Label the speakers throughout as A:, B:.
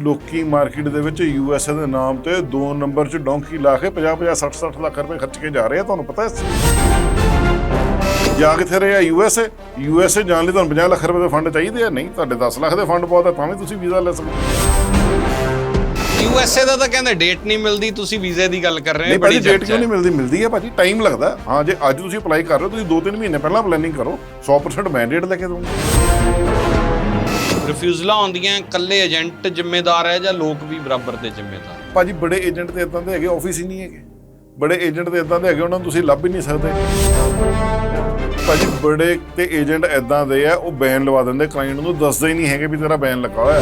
A: ਲੋਕੀ ਮਾਰਕੀਟ ਦੇ ਵਿੱਚ ਯੂਐਸਏ ਦੇ ਨਾਮ ਤੇ ਦੋ ਨੰਬਰ 'ਚ ਡੌਂਕੀ ਲਾ ਕੇ 50 50 60 60 ਲੱਖ ਰੁਪਏ ਖਰਚ ਕੇ ਜਾ ਰਹੇ ਆ ਤੁਹਾਨੂੰ ਪਤਾ ਹੈ? ਜਾ ਕਿੱਥੇ ਰਹੇ ਆ ਯੂਐਸਏ ਯੂਐਸਏ ਜਾਣ ਲਈ ਤੁਹਾਨੂੰ 50 ਲੱਖ ਰੁਪਏ ਦੇ ਫੰਡ ਚਾਹੀਦੇ ਆ? ਨਹੀਂ ਤੁਹਾਡੇ 10 ਲੱਖ ਦੇ ਫੰਡ ਬਹੁਤ ਆ ਤਾਂ ਵੀ ਤੁਸੀਂ ਵੀਜ਼ਾ ਲੈ ਸਕਦੇ ਹੋ।
B: ਯੂਐਸਏ ਦਾ ਤਾਂ ਕਹਿੰਦੇ ਡੇਟ ਨਹੀਂ ਮਿਲਦੀ ਤੁਸੀਂ ਵੀਜ਼ੇ ਦੀ ਗੱਲ ਕਰ ਰਹੇ ਹੋ ਬੜੀ
A: ਡੇਟ ਕਿਉਂ ਨਹੀਂ ਮਿਲਦੀ? ਮਿਲਦੀ ਹੈ ਭਾਜੀ ਟਾਈਮ ਲੱਗਦਾ। ਹਾਂ ਜੇ ਅੱਜ ਤੁਸੀਂ ਅਪਲਾਈ ਕਰ ਰਹੇ ਹੋ ਤੁਸੀਂ 2-3 ਮਹੀਨੇ ਪਹਿਲਾਂ ਪਲੈਨਿੰਗ ਕਰੋ 100% ਮੈਂਡੇਟ ਲੈ ਕੇ ਦਊਂਗਾ
B: ਰਿਫਿਊਜ਼ਲਾਂ ਆਉਂਦੀਆਂ ਇਕੱਲੇ ਏਜੰਟ ਜ਼ਿੰਮੇਦਾਰ ਹੈ ਜਾਂ ਲੋਕ ਵੀ ਬਰਾਬਰ ਦੇ ਜ਼ਿੰਮੇਦਾਰ?
A: ਭਾਜੀ ਬੜੇ ਏਜੰਟ ਤੇ ਇਦਾਂ ਦੇ ਹੈਗੇ ਆਫਿਸ ਹੀ ਨਹੀਂ ਹੈਗੇ। ਬੜੇ ਏਜੰਟ ਤੇ ਇਦਾਂ ਦੇ ਹੈਗੇ ਉਹਨਾਂ ਨੂੰ ਤੁਸੀਂ ਲੱਭ ਹੀ ਨਹੀਂ ਸਕਦੇ। ਭਾਜੀ ਬੜੇ ਤੇ ਏਜੰਟ ਇਦਾਂ ਦੇ ਆ ਉਹ ਬੈਨ ਲਵਾ ਦਿੰਦੇ ਕਲਾਇੰਟ ਨੂੰ ਦੱਸਦੇ ਹੀ ਨਹੀਂ ਹੈਗੇ ਵੀ ਤੇਰਾ ਬੈਨ ਲੱਗਾ ਹੋਇਆ।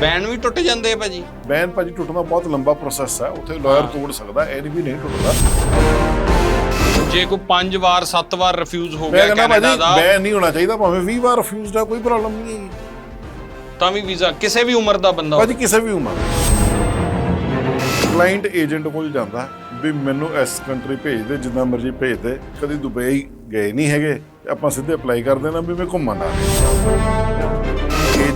B: ਬੈਨ ਵੀ ਟੁੱਟ ਜਾਂਦੇ ਆ ਭਾਜੀ।
A: ਬੈਨ ਭਾਜੀ ਟੁੱਟਣਾ ਬਹੁਤ ਲੰਬਾ ਪ੍ਰੋਸੈਸ ਹੈ ਉੱਥੇ ਲਾਇਰ ਤੋੜ ਸਕਦਾ ਇਹ ਨਹੀਂ ਵੀ ਨਹੀਂ ਟੁੱਟਦਾ।
B: ਜੇ ਕੋਈ 5 ਵਾਰ 7 ਵਾਰ ਰਿਫਿਊਜ਼ ਹੋ
A: ਮੈਂ
B: ਗਿਆ
A: ਕਹਿੰਦਾ
B: ਕੈਨੇਡਾ
A: ਭਾਜੀ
B: ਦਾ।
A: ਬੈਨ ਨਹੀਂ ਹੋਣਾ ਚਾਹੀਦਾ ਭਾਵੇਂ 20 ਵਾਰ ਰਿਫਿਊਜ਼ਡ ਆ ਕੋਈ ਪ੍ਰੋਬਲਮ ਨਹੀਂ ਹੈਗੀ।
B: ਤਾਂ ਵੀ ਵੀਜ਼ਾ ਕਿਸੇ ਵੀ ਉਮਰ ਦਾ ਬੰਦਾ
A: ਭਾਜੀ ਕਿਸੇ ਵੀ ਉਮਰ। ਕਲਾਇੰਟ ਏਜੰਟ ਕੋਲ ਜਾਂਦਾ ਵੀ ਮੈਨੂੰ ਇਸ ਕੰਟਰੀ ਭੇਜ ਦੇ ਜਿੱਦਾਂ ਮਰਜ਼ੀ ਭੇਜ ਦੇ। ਕਦੀ ਦੁਬਈ ਗਏ ਨਹੀਂ ਹੈਗੇ ਆਪਾਂ ਸਿੱਧੇ ਅਪਲਾਈ ਕਰ ਦੇਣਾ ਵੀ ਮੈਂ ਘੁੰਮਣ ਆ।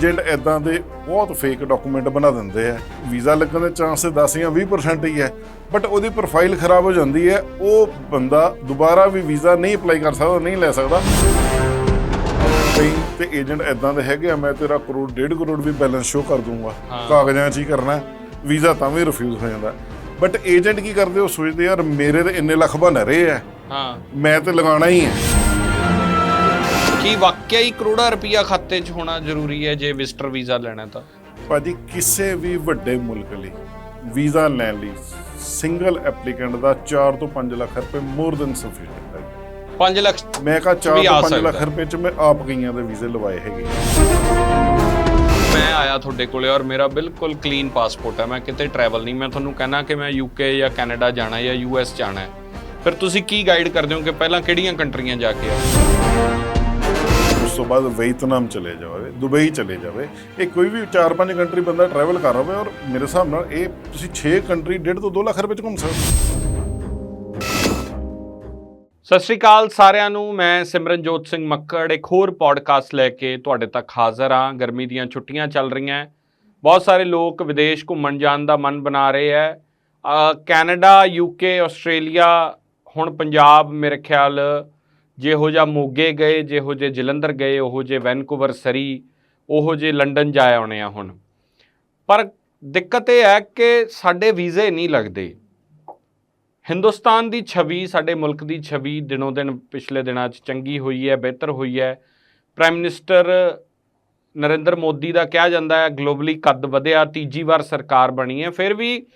A: ਏਜੰਟ ਇਦਾਂ ਦੇ ਬਹੁਤ ਫੇਕ ਡਾਕੂਮੈਂਟ ਬਣਾ ਦਿੰਦੇ ਆ। ਵੀਜ਼ਾ ਲੱਗਣ ਦੇ ਚਾਂਸ 10 ਜਾਂ 20% ਹੀ ਹੈ। ਬਟ ਉਹਦੀ ਪ੍ਰੋਫਾਈਲ ਖਰਾਬ ਹੋ ਜਾਂਦੀ ਹੈ। ਉਹ ਬੰਦਾ ਦੁਬਾਰਾ ਵੀ ਵੀਜ਼ਾ ਨਹੀਂ ਅਪਲਾਈ ਕਰ ਸਕਦਾ ਨਹੀਂ ਲੈ ਸਕਦਾ। ਕਈ ਤੇ ਏਜੰਟ ਇਦਾਂ ਦੇ ਹੈਗੇ ਆ ਮੈਂ ਤੇਰਾ ਕਰੋੜ ਡੇਢ ਕਰੋੜ ਵੀ ਬੈਲੈਂਸ ਸ਼ੋ ਕਰ ਦੂੰਗਾ। ਕਾਗਜ਼ਾਂ 'ਚ ਹੀ ਕਰਨਾ ਵੀਜ਼ਾ ਤਾਂ ਵੀ ਰਿਫਿਊਜ਼ ਹੋ ਜਾਂਦਾ। ਬਟ ਏਜੰਟ ਕੀ ਕਰਦੇ? ਉਹ ਸੋਚਦੇ ਯਾਰ ਮੇਰੇ ਤੇ ਇੰਨੇ ਲੱਖ ਬਣ ਰਹੇ ਆ।
B: ਹਾਂ।
A: ਮੈਂ ਤੇ ਲਗਾਉਣਾ ਹੀ ਹੈ।
B: ਕੀ ਵਾਕਿਆ ਹੀ ਕਰੋੜਾ ਰੁਪਈਆ ਖਾਤੇ 'ਚ ਹੋਣਾ ਜ਼ਰੂਰੀ ਹੈ ਜੇ ਵਿਜ਼ਟਰ ਵੀਜ਼ਾ ਲੈਣਾ ਤਾਂ?
A: ਭਾਜੀ ਕਿਸੇ ਵੀ ਵੱਡੇ ਮੁਲਕ ਲਈ ਵੀਜ਼ਾ ਲੈਣ ਲਈ ਸਿੰਗਲ ਐਪਲੀਕੈਂਟ ਦਾ 4 ਤੋਂ 5 ਲੱਖ ਰੁਪਏ ਮੋਰ ਦੈਨ ਸਫੀਸ਼ੀਐਂਟ ਹੈ
B: 5 ਲੱਖ
A: ਮੈਂ ਕਹਾ 4
B: ਵੀ ਆ
A: ਤੋਂ 5 ਲੱਖ। ਰੁਪਏ ਚ ਮੈਂ ਆਪ ਗਈਆਂ ਦੇ ਵੀਜ਼ੇ ਲਵਾਏ ਹੈਗੇ।
B: ਮੈਂ ਆਇਆ ਤੁਹਾਡੇ ਕੋਲੇ ਔਰ ਮੇਰਾ ਬਿਲਕੁਲ ਕਲੀਨ ਪਾਸਪੋਰਟ ਹੈ। ਮੈਂ ਕਿਤੇ ਟਰੈਵਲ ਨਹੀਂ ਮੈਂ ਤੁਹਾਨੂੰ ਕਹਿਣਾ ਕਿ ਮੈਂ ਯੂਕੇ ਜਾਂ ਕੈਨੇਡਾ ਜਾਣਾ ਜਾਂ ਯੂਐਸ ਜਾਣਾ ਹੈ। ਫਿਰ ਤੁਸੀਂ ਕੀ ਗਾਈਡ ਕਰਦੇ ਹੋ ਕਿ ਪਹਿਲਾਂ ਕਿਹੜੀਆਂ ਕੰਟਰੀਆਂ ਜਾ ਕੇ ਆਓ?
A: ਤੋਂ ਬਾਅਦ ਵੀਅਤਨਾਮ ਚਲੇ ਜਾਵੇ, ਦੁਬਈ ਚਲੇ ਜਾਵੇ, ਇਹ ਕੋਈ ਵੀ 4-5 ਕੰਟਰੀ ਬੰਦਾ ਟਰੈਵਲ ਕਰ ਰਹਾ ਹੋਵੇ ਔਰ ਮੇਰੇ ਹਿਸਾਬ ਨਾਲ ਇਹ ਤੁਸੀਂ 6 ਕੰਟਰੀ 1.5 ਤੋਂ 2 ਲੱਖ ਰੁਪਏ ਚ ਘੁੰਮ ਸਕਦੇ
B: ਸਤਿ ਸ਼੍ਰੀ ਅਕਾਲ ਸਾਰਿਆਂ ਨੂੰ, ਮੈਂ ਸਿਮਰਨਜੋਤ ਸਿੰਘ ਮੱਕੜ, ਇੱਕ ਹੋਰ ਪੋਡਕਾਸਟ ਲੈ ਕੇ ਤੁਹਾਡੇ ਤੱਕ ਹਾਜ਼ਰ ਹਾਂ। ਗਰਮੀ ਦੀਆਂ ਛੁੱਟੀਆਂ ਚੱਲ ਰਹੀਆਂ ਬਹੁਤ ਸਾਰੇ ਲੋਕ ਵਿਦੇਸ਼ ਘੁੰਮਣ ਜਾਣ ਦਾ ਮਨ ਬਣਾ ਰਹੇ ਹੈ। ਕੈਨੇਡਾ ਯੂਕੇ ਆਸਟ੍ਰੇਲੀਆ, ਹੁਣ ਪੰਜਾਬ ਮੇਰੇ ਖਿਆਲ ਜਿਹੋ ਜਿਹਾ ਮੋਗੇ ਗਏ, ਜਿਹੋ ਜਿਹੇ ਜਲੰਧਰ ਗਏ, ਉਹੋ ਜਿਹੇ ਵੈਨਕੂਵਰ, ਸਰੀ, ਉਹੋ ਜਿਹੇ ਲੰਡਨ ਜਾ ਆਉਣੇ ਆ ਹੁਣ। ਪਰ ਦਿੱਕਤ ਇਹ ਹੈ ਕਿ ਸਾਡੇ ਵੀਜ਼ੇ ਨਹੀਂ ਲੱਗਦੇ। ਹਿੰਦੁਸਤਾਨ ਦੀ ਛਵੀ, ਸਾਡੇ ਮੁਲਕ ਦੀ ਛਵੀ ਦਿਨੋਂ ਦਿਨ ਪਿਛਲੇ ਦਿਨਾਂ 'ਚ ਚੰਗੀ ਹੋਈ ਹੈ, ਬਿਹਤਰ ਹੋਈ ਹੈ। ਪ੍ਰਾਈਮ ਮਿਨਿਸਟਰ ਨਰਿੰਦਰ ਮੋਦੀ ਦਾ ਕਿਹਾ ਜਾਂਦਾ ਹੈ ਗਲੋਬਲੀ ਕੱਦ ਵਧਿਆ, ਤੀਜੀ ਵਾਰ ਸਰਕਾਰ ਬਣੀ ਹੈ। ਫਿਰ ਵੀ